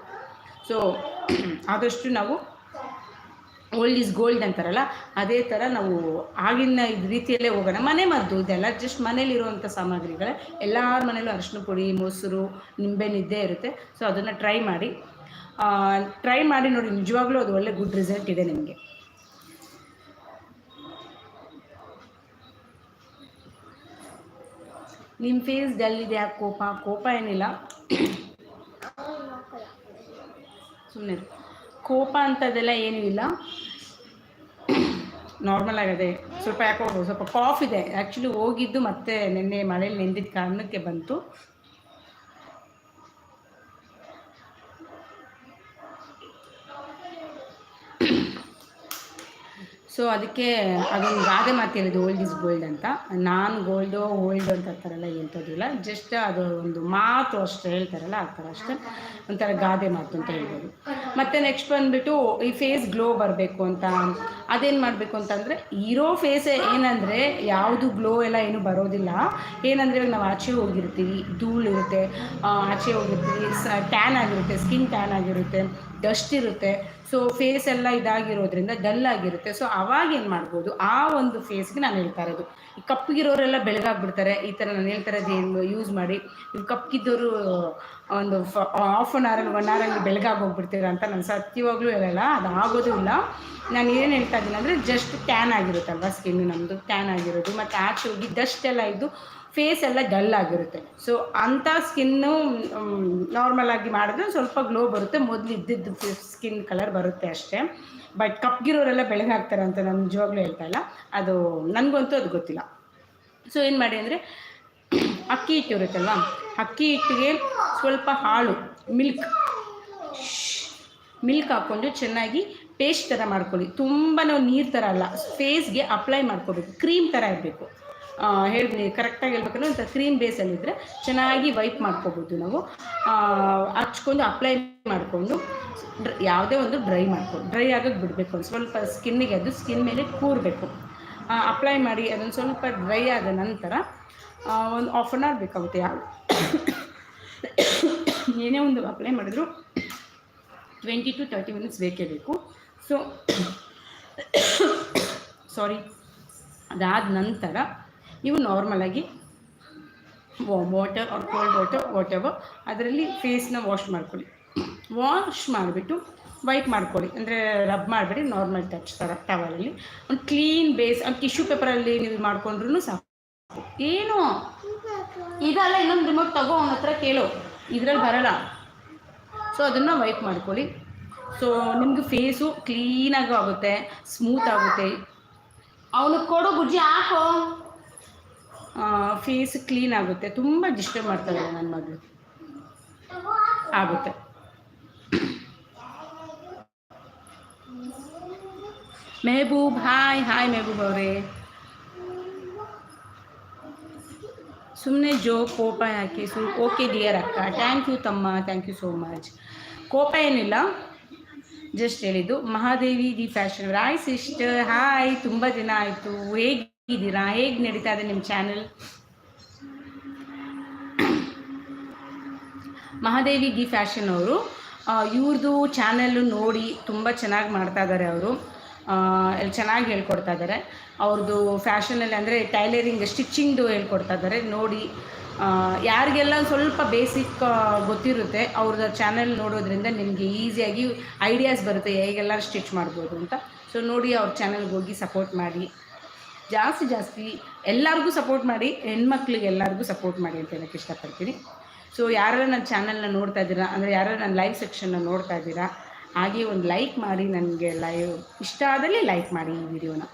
ಸೊ <clears throat> ಆದಷ್ಟು ನಾವು ಓಲ್ಡ್ ಈಸ್ ಗೋಲ್ಡ್ ಅಂತಾರಲ್ಲ ಅದೇ ಥರ ನಾವು ಆಗಿನ ಇದು ರೀತಿಯಲ್ಲೇ ಹೋಗೋಣ. ಮನೆ ಮದ್ದು ಇದೆಲ್ಲ ಜಸ್ಟ್ ಮನೇಲಿರುವಂಥ ಸಾಮಗ್ರಿಗಳೇ. ಎಲ್ಲರ ಮನೇಲೂ ಅರಿಶಿನ ಪುಡಿ ಮೊಸರು ನಿಂಬೆ ನಿದ್ದೆ ಇರುತ್ತೆ. ಸೊ ಅದನ್ನು ಟ್ರೈ ಮಾಡಿ. ಟ್ರೈ ಮಾಡಿ ನೋಡಿ ನಿಜವಾಗ್ಲೂ ಅದು ಒಳ್ಳೆ ಗುಡ್ ರಿಸಲ್ಟ್ ಇದೆ ನಿಮಗೆ. ನಿಮ್ಮ ಫೇಸ್ ಡಲ್ ಇದೆ ಯಾಕೆ ಕೋಪ ಕೋಪ ಏನಿಲ್ಲ. <coughs> ಸುಮ್ಮನೆ ಕೋಪ ಅಂಥದ್ದೆಲ್ಲ ಏನೂ ಇಲ್ಲ. ನಾರ್ಮಲ್ ಆಗಿದೆ ಸ್ವಲ್ಪ ಯಾಕೋ ಸ್ವಲ್ಪ ಕಾಫ್ ಇದೆ. ಆ್ಯಕ್ಚುಲಿ ಹೋಗಿದ್ದು ಮತ್ತೆ ನಿನ್ನೆ ಮಳೇಲಿ ನೆಂದಿದ್ದ ಕಾರಣಕ್ಕೆ ಬಂತು. ಸೊ ಅದಕ್ಕೆ ಅದೊಂದು ಗಾದೆ ಮಾತು ಹೇಳಿದ್ದು ಓಲ್ಡ್ ಇಸ್ ಗೋಲ್ಡ್ ಅಂತ. ನಾನು ಗೋಲ್ಡು ಓಲ್ಡ್ ಅಂತ ಥರಲ್ಲ ಹೇಳ್ತೋದಿಲ್ಲ ಜಸ್ಟ್ ಅದು ಒಂದು ಮಾತು ಅಷ್ಟೇ ಹೇಳ್ತಾರಲ್ಲ, ಆ ಥರ ಅಷ್ಟೇ. ಒಂಥರ ಗಾದೆ ಮಾತು ಅಂತ ಹೇಳ್ಬೋದು. ಮತ್ತು ನೆಕ್ಸ್ಟ್ ಬಂದುಬಿಟ್ಟು ಈ ಫೇಸ್ ಗ್ಲೋ ಬರಬೇಕು ಅಂತ. ಅದೇನು ಮಾಡಬೇಕು ಅಂತಂದರೆ, ಇರೋ ಫೇಸೇ ಏನಂದರೆ, ಯಾವುದು ಗ್ಲೋ ಎಲ್ಲ ಏನು ಬರೋದಿಲ್ಲ. ಏನಂದರೆ ನಾವು ಆಚೆ ಹೋಗಿರ್ತೀವಿ, ಧೂಳಿರುತ್ತೆ ಆಚೆ ಹೋಗಿರ್ತೀವಿ, ಸ ಟ್ಯಾನ್ ಆಗಿರುತ್ತೆ ಸ್ಕಿನ್ ಟ್ಯಾನ್ ಆಗಿರುತ್ತೆ. ಡಸ್ಟ್ ಇರುತ್ತೆ. ಸೊ ಫೇಸ್ ಎಲ್ಲ ಇದಾಗಿರೋದ್ರಿಂದ ಡಲ್ ಆಗಿರುತ್ತೆ. ಸೊ ಅವಾಗ ಏನು ಮಾಡ್ಬೋದು? ಆ ಒಂದು ಫೇಸ್ಗೆ ನಾನು ಹೇಳ್ತಾ ಇರೋದು. ಈ ಕಪ್ಪಗಿರೋರೆಲ್ಲ ಬೆಳಗಾಗ್ಬಿಡ್ತಾರೆ. ಈ ಥರ ನಾನು ಹೇಳ್ತಾ ಇರೋದು ಏನು ಯೂಸ್ ಮಾಡಿ. ನೀವು ಕಪ್ಪಗಿದ್ದವರು ಒಂದು ಫ ಹಾಫ್ ಆನ್ ಅವರಲ್ಲಿ ಒನ್ ಅವರಲ್ಲಿ ಬೆಳಗಾಗಿ ಹೋಗ್ಬಿಡ್ತೀರ ಅಂತ ನಾನು ಸತ್ಯವಾಗ್ಲೂ ಹೇಳಲ್ಲ. ಅದು ಆಗೋದು ಇಲ್ಲ. ನಾನು ಏನು ಹೇಳ್ತಾ ಇದ್ದೀನಿ ಅಂದರೆ ಜಸ್ಟ್ ಟ್ಯಾನ್ ಆಗಿರುತ್ತಲ್ವ ಸ್ಕಿನ್ ನಮ್ಮದು ಟ್ಯಾನ್ ಆಗಿರೋದು. ಮತ್ತು ಆಚೆ ಹೋಗಿ ಡಸ್ಟ್ ಎಲ್ಲ ಇದ್ದು ಫೇಸ್ ಎಲ್ಲ ಡಲ್ ಆಗಿರುತ್ತೆ. ಸೊ ಅಂಥ ಸ್ಕಿನ್ನು ನಾರ್ಮಲ್ ಆಗಿ ಮಾಡಿದ್ರೆ ಸ್ವಲ್ಪ ಗ್ಲೋ ಬರುತ್ತೆ. ಮೊದಲು ಇದ್ದಿದ್ದು ಸ್ಕಿನ್ ಕಲರ್ ಬರುತ್ತೆ ಅಷ್ಟೇ. ಬಟ್ ಕಪ್ಗಿರೋರೆಲ್ಲ ಬೆಳಗಾಗ್ತಾರೆ ಅಂತ ನಾನು ನಿಜವಾಗ್ಲೂ ಹೇಳ್ತಾ ಇಲ್ಲ. ಅದು, ನನಗಂತೂ ಅದು ಗೊತ್ತಿಲ್ಲ. ಸೊ ಏನು ಮಾಡಿ ಅಂದರೆ, ಅಕ್ಕಿ ಹಿಟ್ಟು ಇರುತ್ತಲ್ವ? ಅಕ್ಕಿ ಹಿಟ್ಟಿಗೆ ಸ್ವಲ್ಪ ಹಾಳು ಮಿಲ್ಕ್ ಮಿಲ್ಕ್ ಹಾಕ್ಕೊಂಡು ಚೆನ್ನಾಗಿ ಪೇಸ್ಟ್ ಥರ ಮಾಡ್ಕೊಳ್ಳಿ. ತುಂಬ ನಾವು ನೀರು ಥರ ಅಲ್ಲ ಫೇಸ್ಗೆ ಅಪ್ಲೈ ಮಾಡ್ಕೋಬೇಕು. ಕ್ರೀಮ್ ಥರ ಇರಬೇಕು. ಹೇಳ್ತೀನಿ ಕರೆಕ್ಟಾಗಿ ಹೇಳ್ಬೇಕಂದ್ರೆ ಒಂದು ಕ್ರೀಮ್ ಬೇಸಲ್ಲಿದ್ದರೆ ಚೆನ್ನಾಗಿ ವೈಪ್ ಮಾಡ್ಕೋಬೋದು ನಾವು. ಹಚ್ಕೊಂಡು ಅಪ್ಲೈ ಮಾಡಿಕೊಂಡು ಯಾವುದೇ ಒಂದು ಡ್ರೈ ಮಾಡ್ಕೊಂಡು ಡ್ರೈ ಆಗೋಕ್ಕೆ ಬಿಡಬೇಕು. ಸ್ವಲ್ಪ ಸ್ಕಿನ್ನಿಗೆ ಅದು ಸ್ಕಿನ್ ಮೇಲೆ ಕೂರಬೇಕು. ಅಪ್ಲೈ ಮಾಡಿ ಅದೊಂದು ಸ್ವಲ್ಪ ಡ್ರೈ ಆದ ನಂತರ ಒಂದು ಆಫ್ ಆನ್ ಅವರ್ ಬೇಕಾಗುತ್ತೆ ಯಾವ ಏನೇ ಒಂದು ಅಪ್ಲೈ ಮಾಡಿದ್ರು ಟ್ವೆಂಟಿ ಟು ತರ್ಟಿ ಮಿನಿಟ್ಸ್ ಬೇಕೇ ಬೇಕು. ಸೊ ಸಾರಿ ಅದಾದ ನಂತರ ನೀವು ನಾರ್ಮಲಾಗಿ water or cold water whatever ಅದರಲ್ಲಿ ಫೇಸ್ನ ವಾಶ್ ಮಾಡ್ಕೊಳ್ಳಿ. ವಾಶ್ ಮಾಡಿಬಿಟ್ಟು ವೈಪ್ ಮಾಡ್ಕೊಳ್ಳಿ. ಅಂದರೆ ರಬ್ ಮಾಡಬೇಡಿ ನಾರ್ಮಲ್ ಟಚ್ ಥರ ಟವಲಲ್ಲಿ ಒಂದು ಕ್ಲೀನ್ ಬೇಸ್ ಒಂದು ಟಿಶ್ಯೂ ಪೇಪರಲ್ಲಿ ನೀವು ಮಾಡ್ಕೊಂಡ್ರೂ ಸಾಕು. ಏನು? ಇದಲ್ಲ, ಇನ್ನೊಂದು ರಿಮೋಟ್ ತಗೋ, ಅವನ ಹತ್ರ ಕೇಳು. ಇದರಲ್ಲಿ ಬರಲ್ಲ. ಸೊ ಅದನ್ನು ವೈಪ್ ಮಾಡ್ಕೊಳ್ಳಿ. ಸೊ ನಿಮ್ಗೆ ಫೇಸು ಕ್ಲೀನಾಗೂ ಆಗುತ್ತೆ ಸ್ಮೂತ್ ಆಗುತ್ತೆ. ಅವನಿಗೆ ಕೊಡೋ ಗುಜ್ಜಿ ಹಾಕೋ. ಫೇಸ್ ಕ್ಲೀನ್ ಆಗುತ್ತೆ. ತುಂಬ ಡಿಸ್ಟರ್ಬ್ ಮಾಡ್ತಾಳೆ ನನ್ನ ಮಗಳು. ಆಗುತ್ತೆ. ಮೆಹಬೂಬ್, ಹಾಯ್ ಹಾಯ್ ಮೆಹಬೂಬ್ ಅವರೇ. ಸುಮ್ಮನೆ ಜೋ ಕೋಪ ಯಾಕೆ? ಸು ಓಕೆ ಡಿಯರ್ ಅಕ್ಕ. ಥ್ಯಾಂಕ್ ಯು ತಮ್ಮ. ಥ್ಯಾಂಕ್ ಯು ಸೋ ಮಚ್ ಕೋಪ ಏನಿಲ್ಲ. ಜಸ್ಟ್ ಹೇಳಿದ್ದು, Mahadevi the fashion hi sister hi ತುಂಬ ದಿನ ಆಯಿತು. ಹೇಗಿದ್ದೀರಾ? ಹೇಗೆ ನಡೀತಾ ಇದೆ ನಿಮ್ಮ ಚಾನಲ್? ಮಹಾದೇವಿ ಗಿ ಫ್ಯಾಷನ್ ಅವರು ಇವ್ರದ್ದು ಚಾನಲ್ಲು ನೋಡಿ ತುಂಬ ಚೆನ್ನಾಗಿ ಮಾಡ್ತಾ ಇದ್ದಾರೆ ಅವರು. ಚೆನ್ನಾಗಿ ಹೇಳ್ಕೊಡ್ತಾ ಇದ್ದಾರೆ ಅವ್ರದ್ದು ಫ್ಯಾಷನಲ್ಲಿ ಅಂದರೆ ಟೈಲರಿಂಗ್ ಸ್ಟಿಚಿಂಗ್ದು ಹೇಳ್ಕೊಡ್ತಾ ಇದ್ದಾರೆ ನೋಡಿ ಯಾರಿಗೆಲ್ಲ ಸ್ವಲ್ಪ ಬೇಸಿಕ್ ಗೊತ್ತಿರುತ್ತೆ ಅವ್ರದ್ದು ಚಾನಲ್ ನೋಡೋದ್ರಿಂದ ನಿಮಗೆ ಈಸಿಯಾಗಿ ಐಡಿಯಾಸ್ ಬರುತ್ತೆ ಹೇಗೆಲ್ಲ ಸ್ಟಿಚ್ ಮಾಡ್ಬೋದು ಅಂತ. ಸೊ, ನೋಡಿ ಅವ್ರ ಚಾನಲ್ಗೆ ಹೋಗಿ ಸಪೋರ್ಟ್ ಮಾಡಿ. ಜಾಸ್ತಿ ಜಾಸ್ತಿ ಎಲ್ಲರಿಗೂ ಸಪೋರ್ಟ್ ಮಾಡಿ ಹೆಣ್ಮಕ್ಳಿಗೆ ಎಲ್ಲರಿಗೂ ಸಪೋರ್ಟ್ ಮಾಡಿ ಅಂತ ಹೇಳಕ್ಕೆ ಇಷ್ಟಪಡ್ತೀನಿ. ಸೊ ಯಾರು ನನ್ನ ಚಾನಲ್ನ ನೋಡ್ತಾ ಇದ್ದೀರಾ, ಅಂದರೆ ಯಾರು ನನ್ನ ಲೈವ್ ಸೆಕ್ಷನ್ನ ನೋಡ್ತಾ ಇದ್ದೀರಾ, ಹಾಗೆ ಒಂದು ಲೈಕ್ ಮಾಡಿ, ನನಗೆ ಲೈವ್ ಇಷ್ಟ ಆದಲ್ಲಿ ಲೈಕ್ ಮಾಡಿ ಈ ವಿಡಿಯೋನ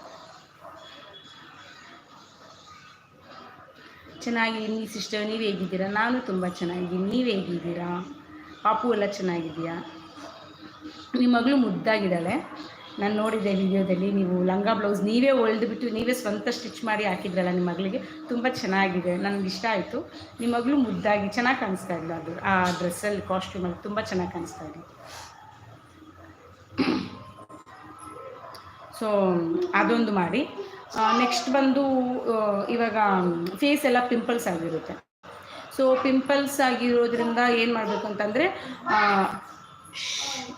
ಚೆನ್ನಾಗಿ ನೀ ಸಿಸ್ಟರ್ ನೀವು ಹೇಗಿದ್ದೀರಾ? ನಾನು ತುಂಬ ಚೆನ್ನಾಗಿದ್ದೀನಿ. ನೀವು ಹೇಗಿದ್ದೀರಾ? ಪಾಪು ಎಲ್ಲ ಚೆನ್ನಾಗಿದೆಯಾ ನಿಮ್ಮ ಮಗಳು ಮುದ್ದಾಗಿದ್ದಾಳೆ. ನಾನು ನೋಡಿದೆ ವಿಡಿಯೋದಲ್ಲಿ, ನೀವು ಲಂಗ ಬ್ಲೌಸ್ ನೀವೇ ಹೊಲ್ದುಬಿಟ್ಟು, ನೀವೇ ಸ್ವಂತ ಸ್ಟಿಚ್ ಮಾಡಿ ಹಾಕಿದ್ರಲ್ಲ ನಿಮ್ಮ ಮಗಳಿಗೆ, ತುಂಬ ಚೆನ್ನಾಗಿದೆ ನನಗೆ ಇಷ್ಟ ಆಯಿತು. ನಿಮ್ಮ ಮಗಳು ಮುದ್ದಾಗಿ ಚೆನ್ನಾಗಿ ಕಾಣಿಸ್ತಾ ಇಲ್ಲ ಅದು. ಆ ಡ್ರೆಸ್ಸಲ್ಲಿ ಕಾಸ್ಟ್ಯೂಮಲ್ಲಿ ತುಂಬ ಚೆನ್ನಾಗಿ ಕಾಣಿಸ್ತಾ ಇದೆ. ಸೊ ಅದೊಂದು ಮಾಡಿ. ನೆಕ್ಸ್ಟ್ ಬಂದು ಇವಾಗ ಫೇಸ್ ಎಲ್ಲ ಪಿಂಪಲ್ಸ್ ಆಗಿರುತ್ತೆ. ಸೊ ಪಿಂಪಲ್ಸ್ ಆಗಿರೋದ್ರಿಂದ ಏನು ಮಾಡಬೇಕು ಅಂತಂದರೆ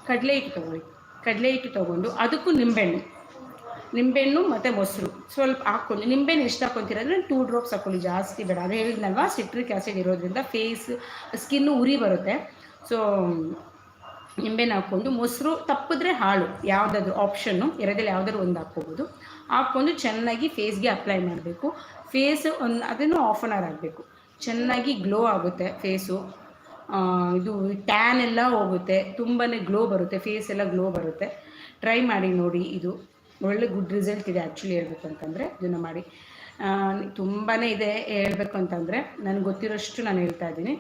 ಕಡಲೆ ಹಿಟ್ಟು ತೊಗೊಳ್ಳಿ. ಕಡಲೆ ಹಿಟ್ಟು ತೊಗೊಂಡು ಅದಕ್ಕೂ ನಿಂಬೆಹಣ್ಣು. ನಿಂಬೆಹಣ್ಣು ಮತ್ತು ಮೊಸರು. ಸ್ವಲ್ಪ ಹಾಕ್ಕೊಂಡು, ನಿಂಬೆಹಣ್ಣು ಎಷ್ಟು ಹಾಕ್ಕೊಂತೀರ ಅಂದರೆ ಟೂ ಡ್ರಾಪ್ಸ್ ಹಾಕ್ಕೊಳ್ಳಿ, ಜಾಸ್ತಿ ಬೇಡ. ಅದು ಹೇಳಿದ್ನಲ್ವಾ ಸಿಟ್ರಿಕ್ ಆ್ಯಸಿಡ್ ಇರೋದ್ರಿಂದ ಫೇಸ್ ಸ್ಕಿನ್ನು ಉರಿ ಬರುತ್ತೆ. ಸೊ ನಿಂಬೆಹಣ್ಣು ಹಾಕ್ಕೊಂಡು, ಮೊಸರು ತಪ್ಪಿದ್ರೆ ಹಾಳು. ಯಾವುದಾದ್ರು ಆಪ್ಷನ್ನು ಎರಡಲ್ಲಿ ಯಾವುದಾದ್ರು ಒಂದು ಹಾಕ್ಕೋಬೋದು. ಹಾಕ್ಕೊಂಡು ಚೆನ್ನಾಗಿ ಫೇಸ್ಗೆ ಅಪ್ಲೈ ಮಾಡಬೇಕು. ಫೇಸ್ ಒಂದು, ಅದನ್ನು ಆಫ್ ಆನ್ ಅವರ್ ಆಗಬೇಕು ಚೆನ್ನಾಗಿ ಗ್ಲೋ ಆಗುತ್ತೆ ಫೇಸು ಇದು ಟ್ಯಾನ್ ಎಲ್ಲ ಹೋಗುತ್ತೆ. ತುಂಬಾ ಗ್ಲೋ ಬರುತ್ತೆ. ಫೇಸ್ ಎಲ್ಲ ಗ್ಲೋ ಬರುತ್ತೆ. ಟ್ರೈ ಮಾಡಿ ನೋಡಿ ಇದು. ಒಳ್ಳೆ ಗುಡ್ ರಿಸಲ್ಟ್ ಇದೆ ಆ್ಯಕ್ಚುಲಿ ಹೇಳ್ಬೇಕು ಅಂತಂದರೆ, ಇದನ್ನು ಮಾಡಿ. ತುಂಬಾ ಇದೆ ಹೇಳಬೇಕು ಅಂತಂದರೆ, ನನಗೆ ಗೊತ್ತಿರೋಷ್ಟು ನಾನು ಹೇಳ್ತಾ ಇದ್ದೀನಿ.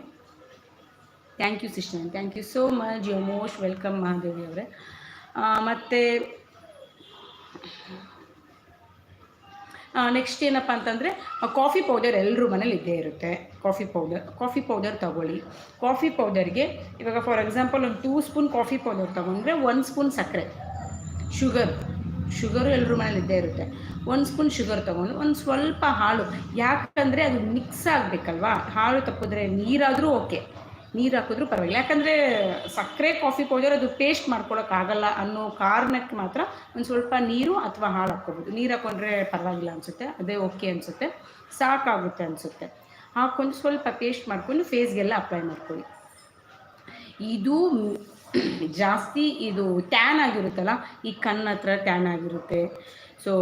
Thank you sister thank you so much you most welcome Mahadevi ಅವರೇ. ಮತ್ತು ನೆಕ್ಸ್ಟ್ ಏನಪ್ಪ ಅಂತಂದರೆ ಕಾಫಿ ಪೌಡರ್ ಎಲ್ಲರೂ ಮನೇಲಿ ಇದ್ದೇ ಇರುತ್ತೆ. ಕಾಫಿ ಪೌಡರ್ ಕಾಫಿ ಪೌಡರ್ ತಗೊಳ್ಳಿ. ಕಾಫಿ ಪೌಡರ್ಗೆ ಇವಾಗ ಫಾರ್ ಎಕ್ಸಾಂಪಲ್ ಒಂದು ಟೂ ಸ್ಪೂನ್ ಕಾಫಿ ಪೌಡರ್ ತೊಗೊಂಡ್ರೆ ಒಂದು ಸ್ಪೂನ್ ಸಕ್ಕರೆ. ಶುಗರ್ ಶುಗರು ಎಲ್ಲರೂ ಮನೇಲಿ ಇದ್ದೇ ಇರುತ್ತೆ. ಒಂದು ಸ್ಪೂನ್ ಶುಗರ್ ತೊಗೊಂಡು ಒಂದು ಸ್ವಲ್ಪ ಹಾಲು. ಯಾಕಂದರೆ ಅದು ಮಿಕ್ಸ್ ಆಗಬೇಕಲ್ವಾ? ಹಾಲು ತಪ್ಪಿದ್ರೆ ನೀರಾದರೂ ಓಕೆ ನೀರು ಹಾಕಿದ್ರು ಪರವಾಗಿಲ್ಲ. ಯಾಕಂದರೆ ಸಕ್ಕರೆ ಕಾಫಿ ಪೌಡರ್ ಅದು ಪೇಸ್ಟ್ ಮಾಡ್ಕೊಳಕ್ಕಾಗಲ್ಲ ಅನ್ನೋ ಕಾರಣಕ್ಕೆ ಮಾತ್ರ ಒಂದು ಸ್ವಲ್ಪ ನೀರು ಅಥವಾ ಹಾಳು ಹಾಕ್ಕೋಬೋದು. ನೀರು ಹಾಕ್ಕೊಂಡ್ರೆ ಪರವಾಗಿಲ್ಲ ಅನಿಸುತ್ತೆ, ಅದೇ ಓಕೆ ಅನಿಸುತ್ತೆ, ಸಾಕಾಗುತ್ತೆ ಅನಿಸುತ್ತೆ. ಹಾಕ್ಕೊಂಡು ಸ್ವಲ್ಪ ಪೇಸ್ಟ್ ಮಾಡ್ಕೊಂಡು ಫೇಸ್ಗೆಲ್ಲ ಅಪ್ಲೈ ಮಾಡ್ಕೊಳ್ಳಿ. ಇದು ಜಾಸ್ತಿ ಇದು ಟ್ಯಾನ್ ಆಗಿರುತ್ತಲ್ಲ, ಈ ಕಣ್ಣ ಹತ್ರ ಟ್ಯಾನ್ ಆಗಿರುತ್ತೆ. ಸೊ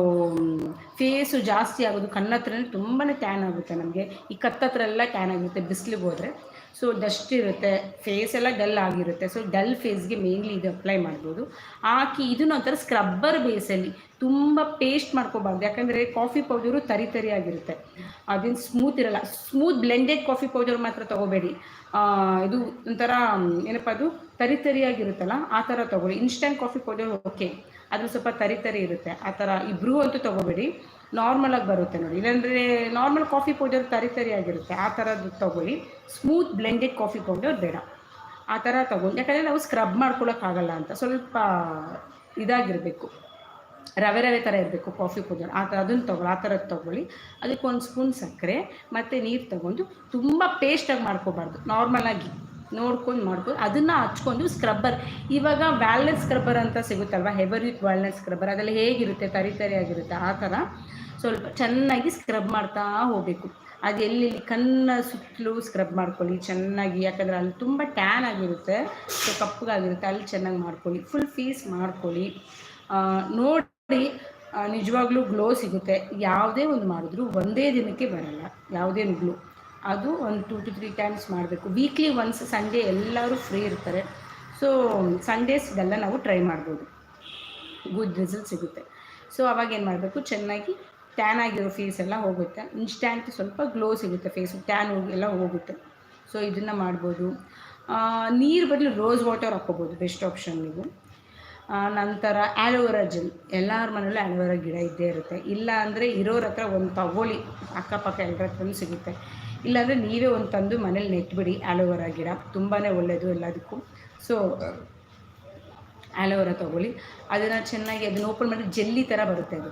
ಫೇಸು ಜಾಸ್ತಿ ಆಗೋದು ಕಣ್ಣ ಹತ್ರನೇ ತುಂಬಾ ಟ್ಯಾನ್ ಆಗುತ್ತೆ ನಮಗೆ. ಈ ಕತ್ತತ್ರ ಎಲ್ಲ ಟ್ಯಾನ್ ಆಗಿರುತ್ತೆ, ಬಿಸಿಲಿಗೆ ಹೋದರೆ. ಸೊ ಡಸ್ಟ್ ಇರುತ್ತೆ ಫೇಸ್ ಎಲ್ಲ ಡಲ್ ಆಗಿರುತ್ತೆ. ಸೊ ಡಲ್ ಫೇಸ್ಗೆ ಮೇನ್ಲಿ ಇದು ಅಪ್ಲೈ ಮಾಡ್ಬೋದು. ಹಾಕಿ ಇದನ್ನ ಒಂಥರ ಸ್ಕ್ರಬ್ಬರ್ ಬೇಸಲ್ಲಿ ತುಂಬ ಪೇಸ್ಟ್ ಮಾಡ್ಕೋಬಾರ್ದು. ಯಾಕಂದರೆ ಕಾಫಿ ಪೌಡರು ತರಿ ತರಿ ಆಗಿರುತ್ತೆ. ಸ್ಮೂತ್ ಇರಲ್ಲ. ಸ್ಮೂತ್ ಬ್ಲೆಂಡೆಡ್ ಕಾಫಿ ಪೌಡರ್ ಮಾತ್ರ ತೊಗೋಬೇಡಿ. ಇದು ಒಂಥರ, ಏನಪ್ಪ ಅದು? ತರಿ ತರಿಯಾಗಿರುತ್ತಲ್ಲ ಆ ಥರ ತೊಗೊಳ್ಳಿ ಇನ್ಸ್ಟಂಟ್ ಕಾಫಿ ಪೌಡರ್ ಓಕೆ ಅದು ಸ್ವಲ್ಪ ತರಿ ತರಿ ಇರುತ್ತೆ. ಆ ಥರ ಇಬ್ಬರು ಅಂತೂ ತೊಗೋಬೇಡಿ. ನಾರ್ಮಲಾಗಿ ಬರುತ್ತೆ ನೋಡಿ. ಇಲ್ಲಾಂದರೆ ನಾರ್ಮಲ್ ಕಾಫಿ ಪೌಡರ್ ತರಿ ತರಿ ಆಗಿರುತ್ತೆ. ಆ ಥರದ್ದು ತೊಗೊಳ್ಳಿ. ಸ್ಮೂತ್ ಬ್ಲೆಂಡೆಡ್ ಕಾಫಿ ಪೌಡರ್ ಬೇಡ. ಆ ಥರ ತೊಗೊಂಡು ಯಾಕಂದರೆ ನಾವು ಸ್ಕ್ರಬ್ ಮಾಡ್ಕೊಳ್ಳೋಕ್ಕಾಗಲ್ಲ ಅಂತ. ಸ್ವಲ್ಪ ಇದಾಗಿರಬೇಕು. ರವೆ ರವೆ ಥರ ಇರಬೇಕು ಕಾಫಿ ಪೌಡರ್ ಆ ಥರ ಅದನ್ನು ತೊಗೊಳ್ಳಿ. ಆ ಥರದ್ದು ತೊಗೊಳ್ಳಿ. ಅದಕ್ಕೆ ಒಂದು ಸ್ಪೂನ್ ಸಕ್ಕರೆ, ಮತ್ತು ನೀರು ತೊಗೊಂಡು ತುಂಬ ಪೇಸ್ಟಾಗಿ ಮಾಡ್ಕೋಬಾರ್ದು. ನಾರ್ಮಲಾಗಿ ನೋಡ್ಕೊಂಡು ಮಾಡ್ಕೊಂಡು ಅದನ್ನು ಹಚ್ಕೊಂಡು ಸ್ಕ್ರಬ್ಬರ್ ಇವಾಗ ವ್ಯಾಲ್ನೆಸ್ ಸ್ಕ್ರಬ್ಬರ್ ಅಂತ ಸಿಗುತ್ತಲ್ವ? ಹೆವರ್ ವಿತ್ ವ್ಯಾಲ್ನೆಸ್ ಸ್ಕ್ರಬ್ಬರ್ ಅದೆಲ್ಲ ಹೇಗಿರುತ್ತೆ? ತರಿ ಆಗಿರುತ್ತೆ ಆ ಥರ ಸ್ವಲ್ಪ ಚೆನ್ನಾಗಿ ಸ್ಕ್ರಬ್ ಮಾಡ್ತಾ ಹೋಗಬೇಕು. ಅದು ಎಲ್ಲಿ ಕಣ್ಣ ಸುತ್ತಲೂ ಸ್ಕ್ರಬ್ ಮಾಡ್ಕೊಳ್ಳಿ ಚೆನ್ನಾಗಿ. ಯಾಕಂದರೆ ಅಲ್ಲಿ ತುಂಬ ಟ್ಯಾನ್ ಆಗಿರುತ್ತೆ. ಸೊ ಕಪ್ಪಗಾಗಿರುತ್ತೆ. ಅಲ್ಲಿ ಚೆನ್ನಾಗಿ ಮಾಡ್ಕೊಳ್ಳಿ. ಫುಲ್ ಫೀಸ್ ಮಾಡ್ಕೊಳ್ಳಿ. ನೋಡಿ ನಿಜವಾಗ್ಲೂ ಗ್ಲೋ ಸಿಗುತ್ತೆ. ಯಾವುದೇ ಒಂದು ಮಾಡಿದ್ರು ಒಂದೇ ದಿನಕ್ಕೆ ಬರಲ್ಲ. ಯಾವುದೇ ಗ್ಲೋ ಅದು ಒಂದು ಟು ಟು ತ್ರೀ ಟೈಮ್ಸ್ ಮಾಡಬೇಕು. ವೀಕ್ಲಿ ಒನ್ಸ್ ಸಂಡೇ ಎಲ್ಲರೂ ಫ್ರೀ ಇರ್ತಾರೆ. ಸೊ ಸಂಡೇಸ್ ಇದೆಲ್ಲ ನಾವು ಟ್ರೈ ಮಾಡ್ಬೋದು. ಗುಡ್ ರಿಸಲ್ಟ್ ಸಿಗುತ್ತೆ. ಸೊ ಅವಾಗ ಏನು ಮಾಡಬೇಕು? ಚೆನ್ನಾಗಿ ಟ್ಯಾನ್ ಆಗಿರೋ ಫೇಸ್ ಎಲ್ಲ ಹೋಗುತ್ತೆ. ಇನ್ಸ್ಟ್ಯಾಂಟ್ ಸ್ವಲ್ಪ ಗ್ಲೋ ಸಿಗುತ್ತೆ ಫೇಸು ಟ್ಯಾನ್ ಹೋಗಿ ಎಲ್ಲ ಹೋಗುತ್ತೆ. ಸೊ ಇದನ್ನು ಮಾಡ್ಬೋದು. ನೀರು ಬದಲು ರೋಸ್ ವಾಟರ್ ಹಾಕ್ಕೋಬೋದು ಬೆಸ್ಟ್ ಆಪ್ಷನ್ ನೀವು. ನಂತರ ಆ್ಯಲೋವೆರಾ ಜೆಲ್ ಎಲ್ಲರ ಮನೇಲೂ ಆ್ಯಲೋವೆರಾ ಗಿಡ ಇದ್ದೇ ಇರುತ್ತೆ. ಇಲ್ಲ ಅಂದರೆ ಇರೋರ ಹತ್ರ ಒಂದು ತಗೊಳ್ಳಿ. ಅಕ್ಕಪಕ್ಕ ಎಲ್ಲರ ಹತ್ರನೂ ಸಿಗುತ್ತೆ. ಇಲ್ಲಾಂದರೆ ನೀವೇ ಒಂದು ತಂದು ಮನೇಲಿ ನೆಟ್ಬಿಡಿ ಆಲೋವೆರಾ ಗಿಡ. ತುಂಬಾ ಒಳ್ಳೆಯದು ಎಲ್ಲದಕ್ಕೂ. ಸೊ ಆಲೋವೆರಾ ತೊಗೊಳ್ಳಿ. ಅದನ್ನು ಚೆನ್ನಾಗಿ ಅದನ್ನು ಓಪನ್ ಮಾಡಿ ಜೆಲ್ಲಿ ಥರ ಬರುತ್ತೆ ಅದು.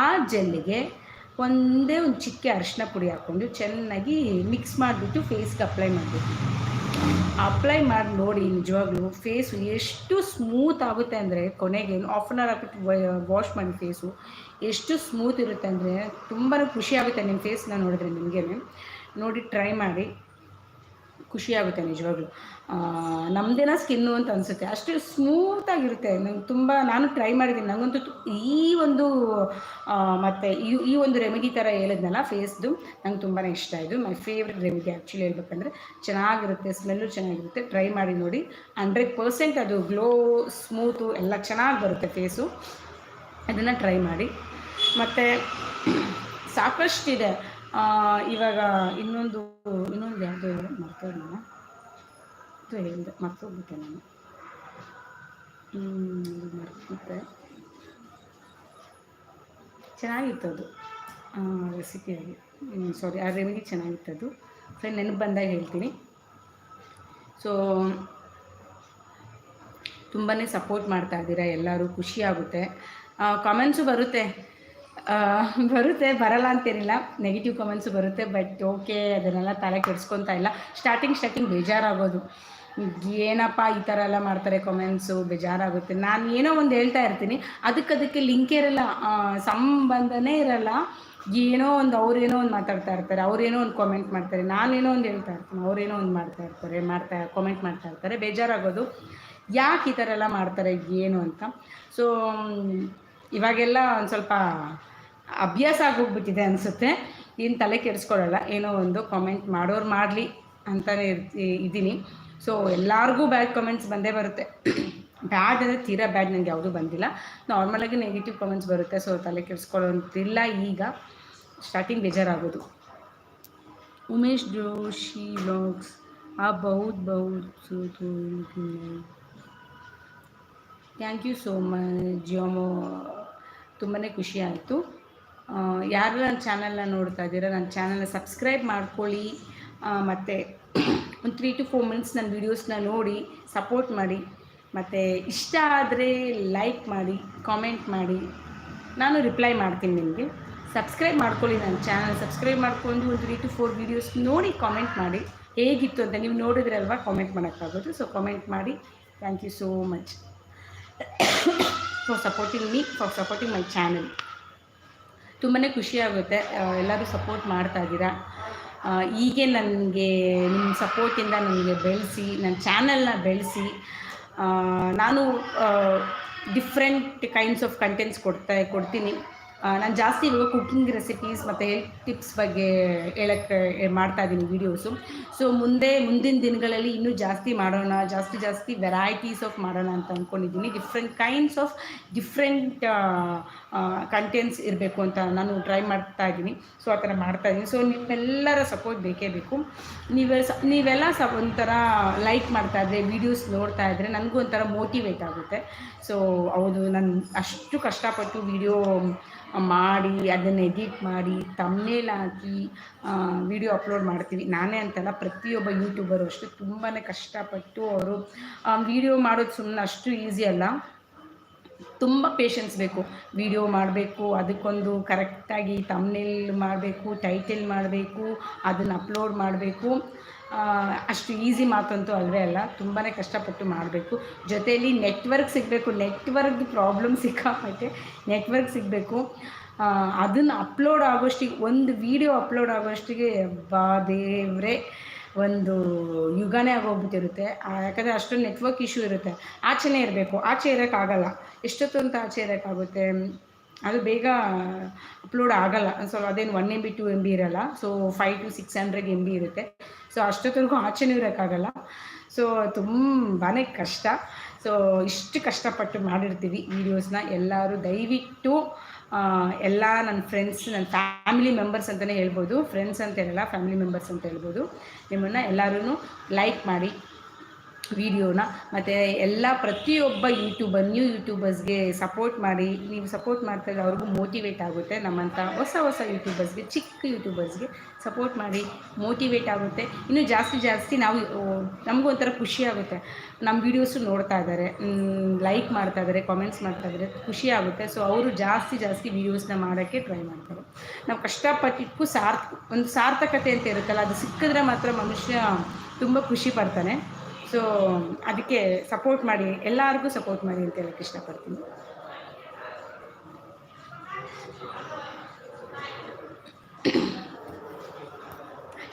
ಆ ಜೆಲ್ಲಿಗೆ ಒಂದೇ ಒಂದು ಚಿಕ್ಕ ಅರಿಶಿನ ಪುಡಿ ಹಾಕ್ಕೊಂಡು ಚೆನ್ನಾಗಿ ಮಿಕ್ಸ್ ಮಾಡಿಬಿಟ್ಟು ಫೇಸ್ಗೆ ಅಪ್ಲೈ ಮಾಡಬೇಕು. ಅಪ್ಲೈ ಮಾಡಿ ನೋಡಿ ನಿಜವಾಗ್ಲೂ ಫೇಸು ಎಷ್ಟು ಸ್ಮೂತ್ ಆಗುತ್ತೆ ಅಂದರೆ ಕೊನೆಗೆ ಹಾಫ್ ಆನ್ ಅವರ್ ಹಾಕ್ಬಿಟ್ಟು ವಾಶ್ ಮಾಡಿ ಫೇಸು ಎಷ್ಟು ಸ್ಮೂತ್ ಇರುತ್ತೆ ಅಂದರೆ ತುಂಬಾ ಖುಷಿ ಆಗುತ್ತೆ ನಿಮ್ಮ ಫೇಸ್ನ ನೋಡಿದ್ರೆ ನಿಮಗೆ ನೋಡಿ ಟ್ರೈ ಮಾಡಿ. ಖುಷಿಯಾಗುತ್ತೆ ನಿಜವಾಗ್ಲೂ. ನಮ್ಮದೇನ ಸ್ಕಿನ್ನು ಅಂತ ಅನಿಸುತ್ತೆ. ಅಷ್ಟು ಸ್ಮೂತಾಗಿರುತ್ತೆ ನಂಗೆ ತುಂಬ ನಾನು ಟ್ರೈ ಮಾಡಿದ್ದೀನಿ. ನನಗಂತೂ ಈ ಒಂದು ಮತ್ತು ಈ ಈ ಒಂದು ರೆಮಿಡಿ ಥರ ಹೇಳಿದ್ನಲ್ಲ ಫೇಸ್ದು ನಂಗೆ ತುಂಬಾ ಇಷ್ಟ ಆಯಿತು. ಮೈ ಫೇವ್ರೆಟ್ ರೆಮಿಡಿ ಆ್ಯಕ್ಚುಲಿ ಹೇಳ್ಬೇಕಂದ್ರೆ ಚೆನ್ನಾಗಿರುತ್ತೆ ಸ್ಮೆಲ್ಲು ಚೆನ್ನಾಗಿರುತ್ತೆ. ಟ್ರೈ ಮಾಡಿ ನೋಡಿ. ಹಂಡ್ರೆಡ್ ಪರ್ಸೆಂಟ್ ಅದು ಗ್ಲೋ ಸ್ಮೂತು ಎಲ್ಲ ಚೆನ್ನಾಗಿ ಬರುತ್ತೆ ಫೇಸು ಅದನ್ನು ಟ್ರೈ ಮಾಡಿ. ಮತ್ತು ಸಾಕಷ್ಟಿದೆ. ಇವಾಗ ಇನ್ನೊಂದು ಇನ್ನೊಂದು ಯಾವುದೋ ಮರ್ತೋದು ನಾನು ಇದು ಹೇಳಿದೆ, ಮರ್ತೋಗ್ಬಿಟ್ಟೆ ನಾನು. ಮರ್ತಿದ್ದೆ ಚೆನ್ನಾಗಿತ್ತು ಅದು. ರೆಸಿಪಿಯಾಗಿ ಸಾರಿ ಆ ರೆಮಿಡಿ ಚೆನ್ನಾಗಿತ್ತು ಅದು. ಫ್ರೆಂಡ್ ನೆನಪು ಬಂದಾಗ ಹೇಳ್ತೀನಿ. ಸೊ ತುಂಬಾ ಸಪೋರ್ಟ್ ಮಾಡ್ತಾ ಇದ್ದೀರಾ ಎಲ್ಲರೂ ಖುಷಿಯಾಗುತ್ತೆ ಕಾಮೆಂಟ್ಸು ಬರುತ್ತೆ. ಬರುತ್ತೆ, ಬರಲ್ಲ ಅಂತೇನಿಲ್ಲ. ನೆಗೆಟಿವ್ ಕಮೆಂಟ್ಸ್ ಬರುತ್ತೆ ಬಟ್ ಓಕೆ ಅದನ್ನೆಲ್ಲ ತಲೆ ಕೆಡ್ಸ್ಕೊತಾ ಇಲ್ಲ. ಸ್ಟಾರ್ಟಿಂಗ್ ಸ್ಟಾರ್ಟಿಂಗ್ ಬೇಜಾರಾಗೋದು. ಏನಪ್ಪ ಈ ಥರ ಎಲ್ಲ ಮಾಡ್ತಾರೆ ಕಮೆಂಟ್ಸು ಬೇಜಾರಾಗುತ್ತೆ. ನಾನು ಏನೋ ಒಂದು ಹೇಳ್ತಾ ಇರ್ತೀನಿ. ಅದಕ್ಕೆ ಅದಕ್ಕೆ ಲಿಂಕ್ ಇರಲ್ಲ ಸಂಬಂಧನೇ ಇರಲ್ಲ. ಏನೋ ಒಂದು ಅವ್ರೇನೋ ಒಂದು ಮಾತಾಡ್ತಾ ಇರ್ತಾರೆ ಅವ್ರೇನೋ ಒಂದು ಕಾಮೆಂಟ್ ಮಾಡ್ತಾರೆ. ನಾನೇನೋ ಒಂದು ಹೇಳ್ತಾ ಇರ್ತೀನಿ ಅವ್ರೇನೋ ಒಂದು ಮಾಡ್ತಾ ಇರ್ತಾರೆ, ಮಾಡ್ತಾ ಕಾಮೆಂಟ್ ಮಾಡ್ತಾ ಇರ್ತಾರೆ. ಬೇಜಾರಾಗೋದು. ಯಾಕೆ ಈ ಥರ ಎಲ್ಲ ಮಾಡ್ತಾರೆ, ಏನು ಅಂತ. ಸೊ ಇವಾಗೆಲ್ಲ ಒಂದು ಸ್ವಲ್ಪ ಅಭ್ಯಾಸ ಆಗೋಗ್ಬಿಟ್ಟಿದೆ ಅನಿಸುತ್ತೆ. ಏನು ತಲೆ ಕೆಡಿಸ್ಕೊಳ್ಳಲ್ಲ ಏನೋ ಒಂದು ಕಾಮೆಂಟ್ ಮಾಡೋರು ಮಾಡಲಿ ಅಂತಲೇ ಇದ್ದೀನಿ ಸೊ ಎಲ್ಲರಿಗೂ ಬ್ಯಾಡ್ ಕಾಮೆಂಟ್ಸ್ ಬಂದೇ ಬರುತ್ತೆ. <coughs> ಬ್ಯಾಡ್ ಅಂದರೆ ತೀರಾ ಬ್ಯಾಡ್ ನನಗೆ ಯಾವುದೂ ಬಂದಿಲ್ಲ. ನಾರ್ಮಲಾಗಿ ನೆಗೆಟಿವ್ ಕಾಮೆಂಟ್ಸ್ ಬರುತ್ತೆ ಸೊ ತಲೆ ಕೆಡಿಸ್ಕೊಳ್ಳೋಂತಿಲ್ಲ ಈಗ. ಸ್ಟಾರ್ಟಿಂಗ್ ಬೇಜಾರಾಗೋದು. ಉಮೇಶ್ ಜೋಶಿ ವ್ಲಾಗ್ಸ್ ಆ ಬಹುತ್ ಬಹುತ್ ಥ್ಯಾಂಕ್ ಯು ಸೋ ಮಚ್ ಜಿಯೋಮೋ ತುಂಬಾ ಖುಷಿ ಆಯಿತು. ಯಾರು ನನ್ನ ಚಾನಲ್ನ ನೋಡ್ತಾ ಇದ್ದೀರಾ, ನನ್ನ ಚಾನಲ್ನ ಸಬ್ಸ್ಕ್ರೈಬ್ ಮಾಡ್ಕೊಳ್ಳಿ. ಮತ್ತು ಒಂದು ತ್ರೀ ಟು ಫೋರ್ ಮಿನಿಟ್ಸ್ ನನ್ನ ವೀಡಿಯೋಸ್ನ ನೋಡಿ ಸಪೋರ್ಟ್ ಮಾಡಿ. ಮತ್ತು ಇಷ್ಟ ಆದರೆ ಲೈಕ್ ಮಾಡಿ ಕಾಮೆಂಟ್ ಮಾಡಿ. ನಾನು ರಿಪ್ಲೈ ಮಾಡ್ತೀನಿ ನಿಮಗೆ. ಸಬ್ಸ್ಕ್ರೈಬ್ ಮಾಡ್ಕೊಳ್ಳಿ ನನ್ನ ಚಾನಲ್, ಸಬ್ಸ್ಕ್ರೈಬ್ ಮಾಡ್ಕೊಂಡು ಒಂದು ತ್ರೀ ಟು ಫೋರ್ ವೀಡಿಯೋಸ್ ನೋಡಿ ಕಾಮೆಂಟ್ ಮಾಡಿ. ಹೇಗಿತ್ತು ಅಂತ ನೀವು ನೋಡಿದ್ರೆ ಅಲ್ವಾ ಕಾಮೆಂಟ್ ಮಾಡೋಕ್ಕಾಗೋದು. ಸೊ ಕಾಮೆಂಟ್ ಮಾಡಿ. Thank you so much for supporting me for supporting my channel ತುಂಬಾ ಖುಷಿಯಾಗುತ್ತೆ ಎಲ್ಲರೂ ಸಪೋರ್ಟ್ ಮಾಡ್ತಾ ಇದ್ದೀರಾ? ಹೀಗೆ ನನಗೆ ನಿಮ್ಮ ಸಪೋರ್ಟಿಂದ ನನಗೆ ಬೆಳೆಸಿ ನನ್ನ ಚಾನಲ್ನ ಬೆಳೆಸಿ ನಾನು ಡಿಫ್ರೆಂಟ್ ಕೈಂಡ್ಸ್ ಆಫ್ ಕಂಟೆಂಟ್ಸ್ ಕೊಡ್ತಾ, ಕೊಡ್ತೀನಿ. ನಾನು ಜಾಸ್ತಿ ಇವಾಗ ಕುಕ್ಕಿಂಗ್ ರೆಸಿಪೀಸ್ ಮತ್ತು ಟಿಪ್ಸ್ ಬಗ್ಗೆ ಹೇಳಕ್ಕೆ ಮಾಡ್ತಾ ಇದ್ದೀನಿ ವೀಡಿಯೋಸು ಸೊ ಮುಂದೆ, ಮುಂದಿನ ದಿನಗಳಲ್ಲಿ ಇನ್ನೂ ಜಾಸ್ತಿ ಮಾಡೋಣ, ಜಾಸ್ತಿ ಜಾಸ್ತಿ ವೆರೈಟೀಸ್ ಆಫ್ ಮಾಡೋಣ ಅಂತ ಅಂದ್ಕೊಂಡಿದ್ದೀನಿ different kinds of different contents ಇರಬೇಕು ಅಂತ ನಾನು ಟ್ರೈ ಮಾಡ್ತಾ ಇದ್ದೀನಿ ಸೊ ಆ ಥರ ಮಾಡ್ತಾ ಇದ್ದೀನಿ ಸೊ ನಿಮ್ಮೆಲ್ಲರ ಸಪೋರ್ಟ್ ಬೇಕೇ ಬೇಕು. ನೀವೆ ಸ, ನೀವೆಲ್ಲ ಸ ಒಂಥರ ಲೈಕ್ ಮಾಡ್ತಾ ಇದ್ರೆ ವೀಡಿಯೋಸ್ ನೋಡ್ತಾ ಇದ್ದರೆ ನನಗೂ ಒಂಥರ ಮೋಟಿವೇಟ್ ಆಗುತ್ತೆ. ಸೊ ಹೌದು, ನಾನು ಅಷ್ಟು ಕಷ್ಟಪಟ್ಟು ವೀಡಿಯೋ ಮಾಡಿ, ಅದನ್ನು ಎಡಿಟ್ ಮಾಡಿ ತಮ್ಮನೇಲ್ ಹಾಕಿ ವಿಡಿಯೋ ಅಪ್ಲೋಡ್ ಮಾಡ್ತೀವಿ. ನಾನೇ ಅಂತಲ್ಲ, ಪ್ರತಿಯೊಬ್ಬ ಯೂಟ್ಯೂಬರು ಅಷ್ಟು ತುಂಬಾ ಕಷ್ಟಪಟ್ಟು ಅವರು ವಿಡಿಯೋ ಮಾಡೋದು ಸುಮ್ಮನೆ ಅಷ್ಟು ಈಸಿ ಅಲ್ಲ. ತುಂಬ ಪೇಷನ್ಸ್ ಬೇಕು. ವಿಡಿಯೋ ಮಾಡಬೇಕು, ಅದಕ್ಕೊಂದು ಕರೆಕ್ಟಾಗಿ ತಮ್ನೆಲ್ ಮಾಡಬೇಕು ಟೈಟಲ್ ಮಾಡಬೇಕು, ಅದನ್ನು ಅಪ್ಲೋಡ್ ಮಾಡಬೇಕು. ಅಷ್ಟು ಈಸಿ ಮಾತಂತೂ ಅಲ್ಲವೇ ಅಲ್ಲ ತುಂಬಾ ಕಷ್ಟಪಟ್ಟು ಮಾಡಬೇಕು. ಜೊತೆಯಲ್ಲಿ ನೆಟ್ವರ್ಕ್ ಸಿಗಬೇಕು ನೆಟ್ವರ್ಕ್ ಪ್ರಾಬ್ಲಮ್ ಸಿಕ್ಕಾಪಟ್ಟೆ ನೆಟ್ವರ್ಕ್ ಸಿಗಬೇಕು. ಅದನ್ನು ಅಪ್ಲೋಡ್ ಆಗೋಷ್ಟಿಗೆ, ಒಂದು ವಿಡಿಯೋ ಅಪ್ಲೋಡ್ ಆಗೋಷ್ಟಿಗೆ ಬಾ ದೇವ್ರೆ. ಒಂದು ಯುಗನೇ ಆಗೋಗ್ಬಿಟ್ಟಿರುತ್ತೆ. ಯಾಕಂದರೆ ಅಷ್ಟೊಂದು ನೆಟ್ವರ್ಕ್ ಇಶ್ಯೂ ಇರುತ್ತೆ. ಆಚೆನೇ ಇರಬೇಕು. ಆಚೆ ಇರೋಕ್ಕಾಗಲ್ಲ ಎಷ್ಟೊತ್ತು ಅಂತ ಆಚೆ ಇರೋಕ್ಕಾಗುತ್ತೆ ಅದು ಬೇಗ ಅಪ್ಲೋಡ್ ಆಗಲ್ಲ. ಸೊ ಅದೇನು one M B two M B ಇರಲ್ಲ. So five to six hundred M B ಇರುತ್ತೆ. ಸೊ ಅಷ್ಟೊತ್ತರೆಗೂ ಆಚೆನೂ ಇರೋಕ್ಕಾಗಲ್ಲ ಸೊ ತುಂಬಾ ಕಷ್ಟ. ಸೊ ಇಷ್ಟು ಕಷ್ಟಪಟ್ಟು ಮಾಡಿರ್ತೀವಿ ವೀಡಿಯೋಸ್ನ ಎಲ್ಲರೂ ದಯವಿಟ್ಟು ಎಲ್ಲ ನನ್ನ ಫ್ರೆಂಡ್ಸ್ ನನ್ನ ಫ್ಯಾಮಿಲಿ ಮೆಂಬರ್ಸ್ ಅಂತಲೇ ಹೇಳ್ಬೋದು. ಫ್ರೆಂಡ್ಸ್ ಅಂತ ಹೇಳಲ್ಲ ಫ್ಯಾಮಿಲಿ ಮೆಂಬರ್ಸ್ ಅಂತ ಹೇಳ್ಬೋದು. ನಿಮ್ಮನ್ನು ಎಲ್ಲರೂ ಲೈಕ್ ಮಾಡಿ. ವಿಡಿಯೋನ, ಮತ್ತು ಎಲ್ಲ ಪ್ರತಿಯೊಬ್ಬ ಯೂಟ್ಯೂಬರ್ ನ್ಯೂ ಯೂಟ್ಯೂಬರ್ಸ್ಗೆ ಸಪೋರ್ಟ್ ಮಾಡಿ, ನೀವು ಸಪೋರ್ಟ್ ಮಾಡ್ತಾರೆ ಅವ್ರಿಗೂ ಮೋಟಿವೇಟ್ ಆಗುತ್ತೆ. ನಮ್ಮಂಥ ಹೊಸ ಹೊಸ ಯೂಟ್ಯೂಬರ್ಸ್ಗೆ ಚಿಕ್ಕ ಯೂಟ್ಯೂಬರ್ಸ್ಗೆ ಸಪೋರ್ಟ್ ಮಾಡಿ ಮೋಟಿವೇಟ್ ಆಗುತ್ತೆ. ಇನ್ನೂ ಜಾಸ್ತಿ ಜಾಸ್ತಿ ನಾವು ನಮಗೂ ಒಂಥರ ಖುಷಿ ಆಗುತ್ತೆ. ನಮ್ಮ ವೀಡಿಯೋಸು ನೋಡ್ತಾ ಇದ್ದಾರೆ. ಲೈಕ್ ಮಾಡ್ತಾ ಇದ್ದಾರೆ ಕಾಮೆಂಟ್ಸ್ ಮಾಡ್ತಾ ಇದ್ದಾರೆ. ಖುಷಿ ಆಗುತ್ತೆ. ಸೊ ಅವರು ಜಾಸ್ತಿ ಜಾಸ್ತಿ ವೀಡಿಯೋಸ್ನ ಮಾಡೋಕ್ಕೆ ಟ್ರೈ ಮಾಡ್ತಾರೆ. ನಾವು ಕಷ್ಟಪಟ್ಟಿದ್ದಕ್ಕೂ ಸಾರ್ಥ, ಒಂದು ಸಾರ್ಥಕತೆ ಅಂತ ಇರುತ್ತಲ್ಲ, ಅದು ಸಿಕ್ಕಿದ್ರೆ ಮಾತ್ರ ಮನುಷ್ಯ ತುಂಬ ಖುಷಿ ಪಡ್ತಾನೆ. ಸೊ ಅದಕ್ಕೆ ಸಪೋರ್ಟ್ ಮಾಡಿ, ಎಲ್ಲರಿಗೂ ಸಪೋರ್ಟ್ ಮಾಡಿ ಅಂತ ಹೇಳಕ್ಕೆ ಇಷ್ಟಪಡ್ತೀನಿ.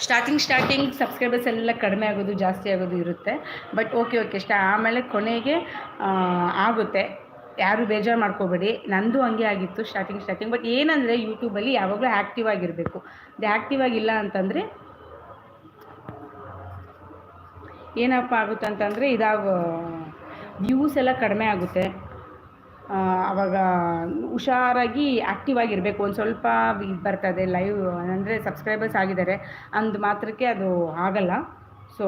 ಸ್ಟಾರ್ಟಿಂಗ್ ಸ್ಟಾರ್ಟಿಂಗ್ ಸಬ್ಸ್ಕ್ರೈಬರ್ಸ್ ಎಲ್ಲ ಕಡಿಮೆ ಆಗೋದು, ಜಾಸ್ತಿ ಆಗೋದು ಇರುತ್ತೆ. ಬಟ್ ಓಕೆ ಓಕೆ ಇಷ್ಟ ಆಮೇಲೆ ಕೊನೆಗೆ ಆಗುತ್ತೆ. ಯಾರು ಬೇಜಾರು ಮಾಡ್ಕೋಬೇಡಿ. ನಂದು ಹಂಗೆ ಆಗಿತ್ತು ಸ್ಟಾರ್ಟಿಂಗ್ ಸ್ಟಾರ್ಟಿಂಗ್ ಬಟ್ ಏನಂದರೆ ಯೂಟ್ಯೂಬಲ್ಲಿ ಯಾವಾಗಲೂ ಆ್ಯಕ್ಟಿವ್ ಆಗಿರಬೇಕು. ಅದು ಆ್ಯಕ್ಟಿವ್ ಆಗಿಲ್ಲ ಅಂತಂದರೆ ಏನಪ್ಪ ಆಗುತ್ತೆ ಅಂತಂದರೆ ಇದಾಗ ವ್ಯೂಸ್ ಎಲ್ಲ ಕಡಿಮೆ ಆಗುತ್ತೆ. ಆವಾಗ ಹುಷಾರಾಗಿ ಆ್ಯಕ್ಟಿವ್ ಆಗಿರಬೇಕು. ಒಂದು ಸ್ವಲ್ಪ ಇದು ಬರ್ತದೆ ಲೈವ್ ಅಂದರೆ ಸಬ್ಸ್ಕ್ರೈಬರ್ಸ್ ಆಗಿದ್ದಾರೆ. ಅಂದ ಮಾತ್ರಕ್ಕೆ ಅದು ಆಗಲ್ಲ. ಸೊ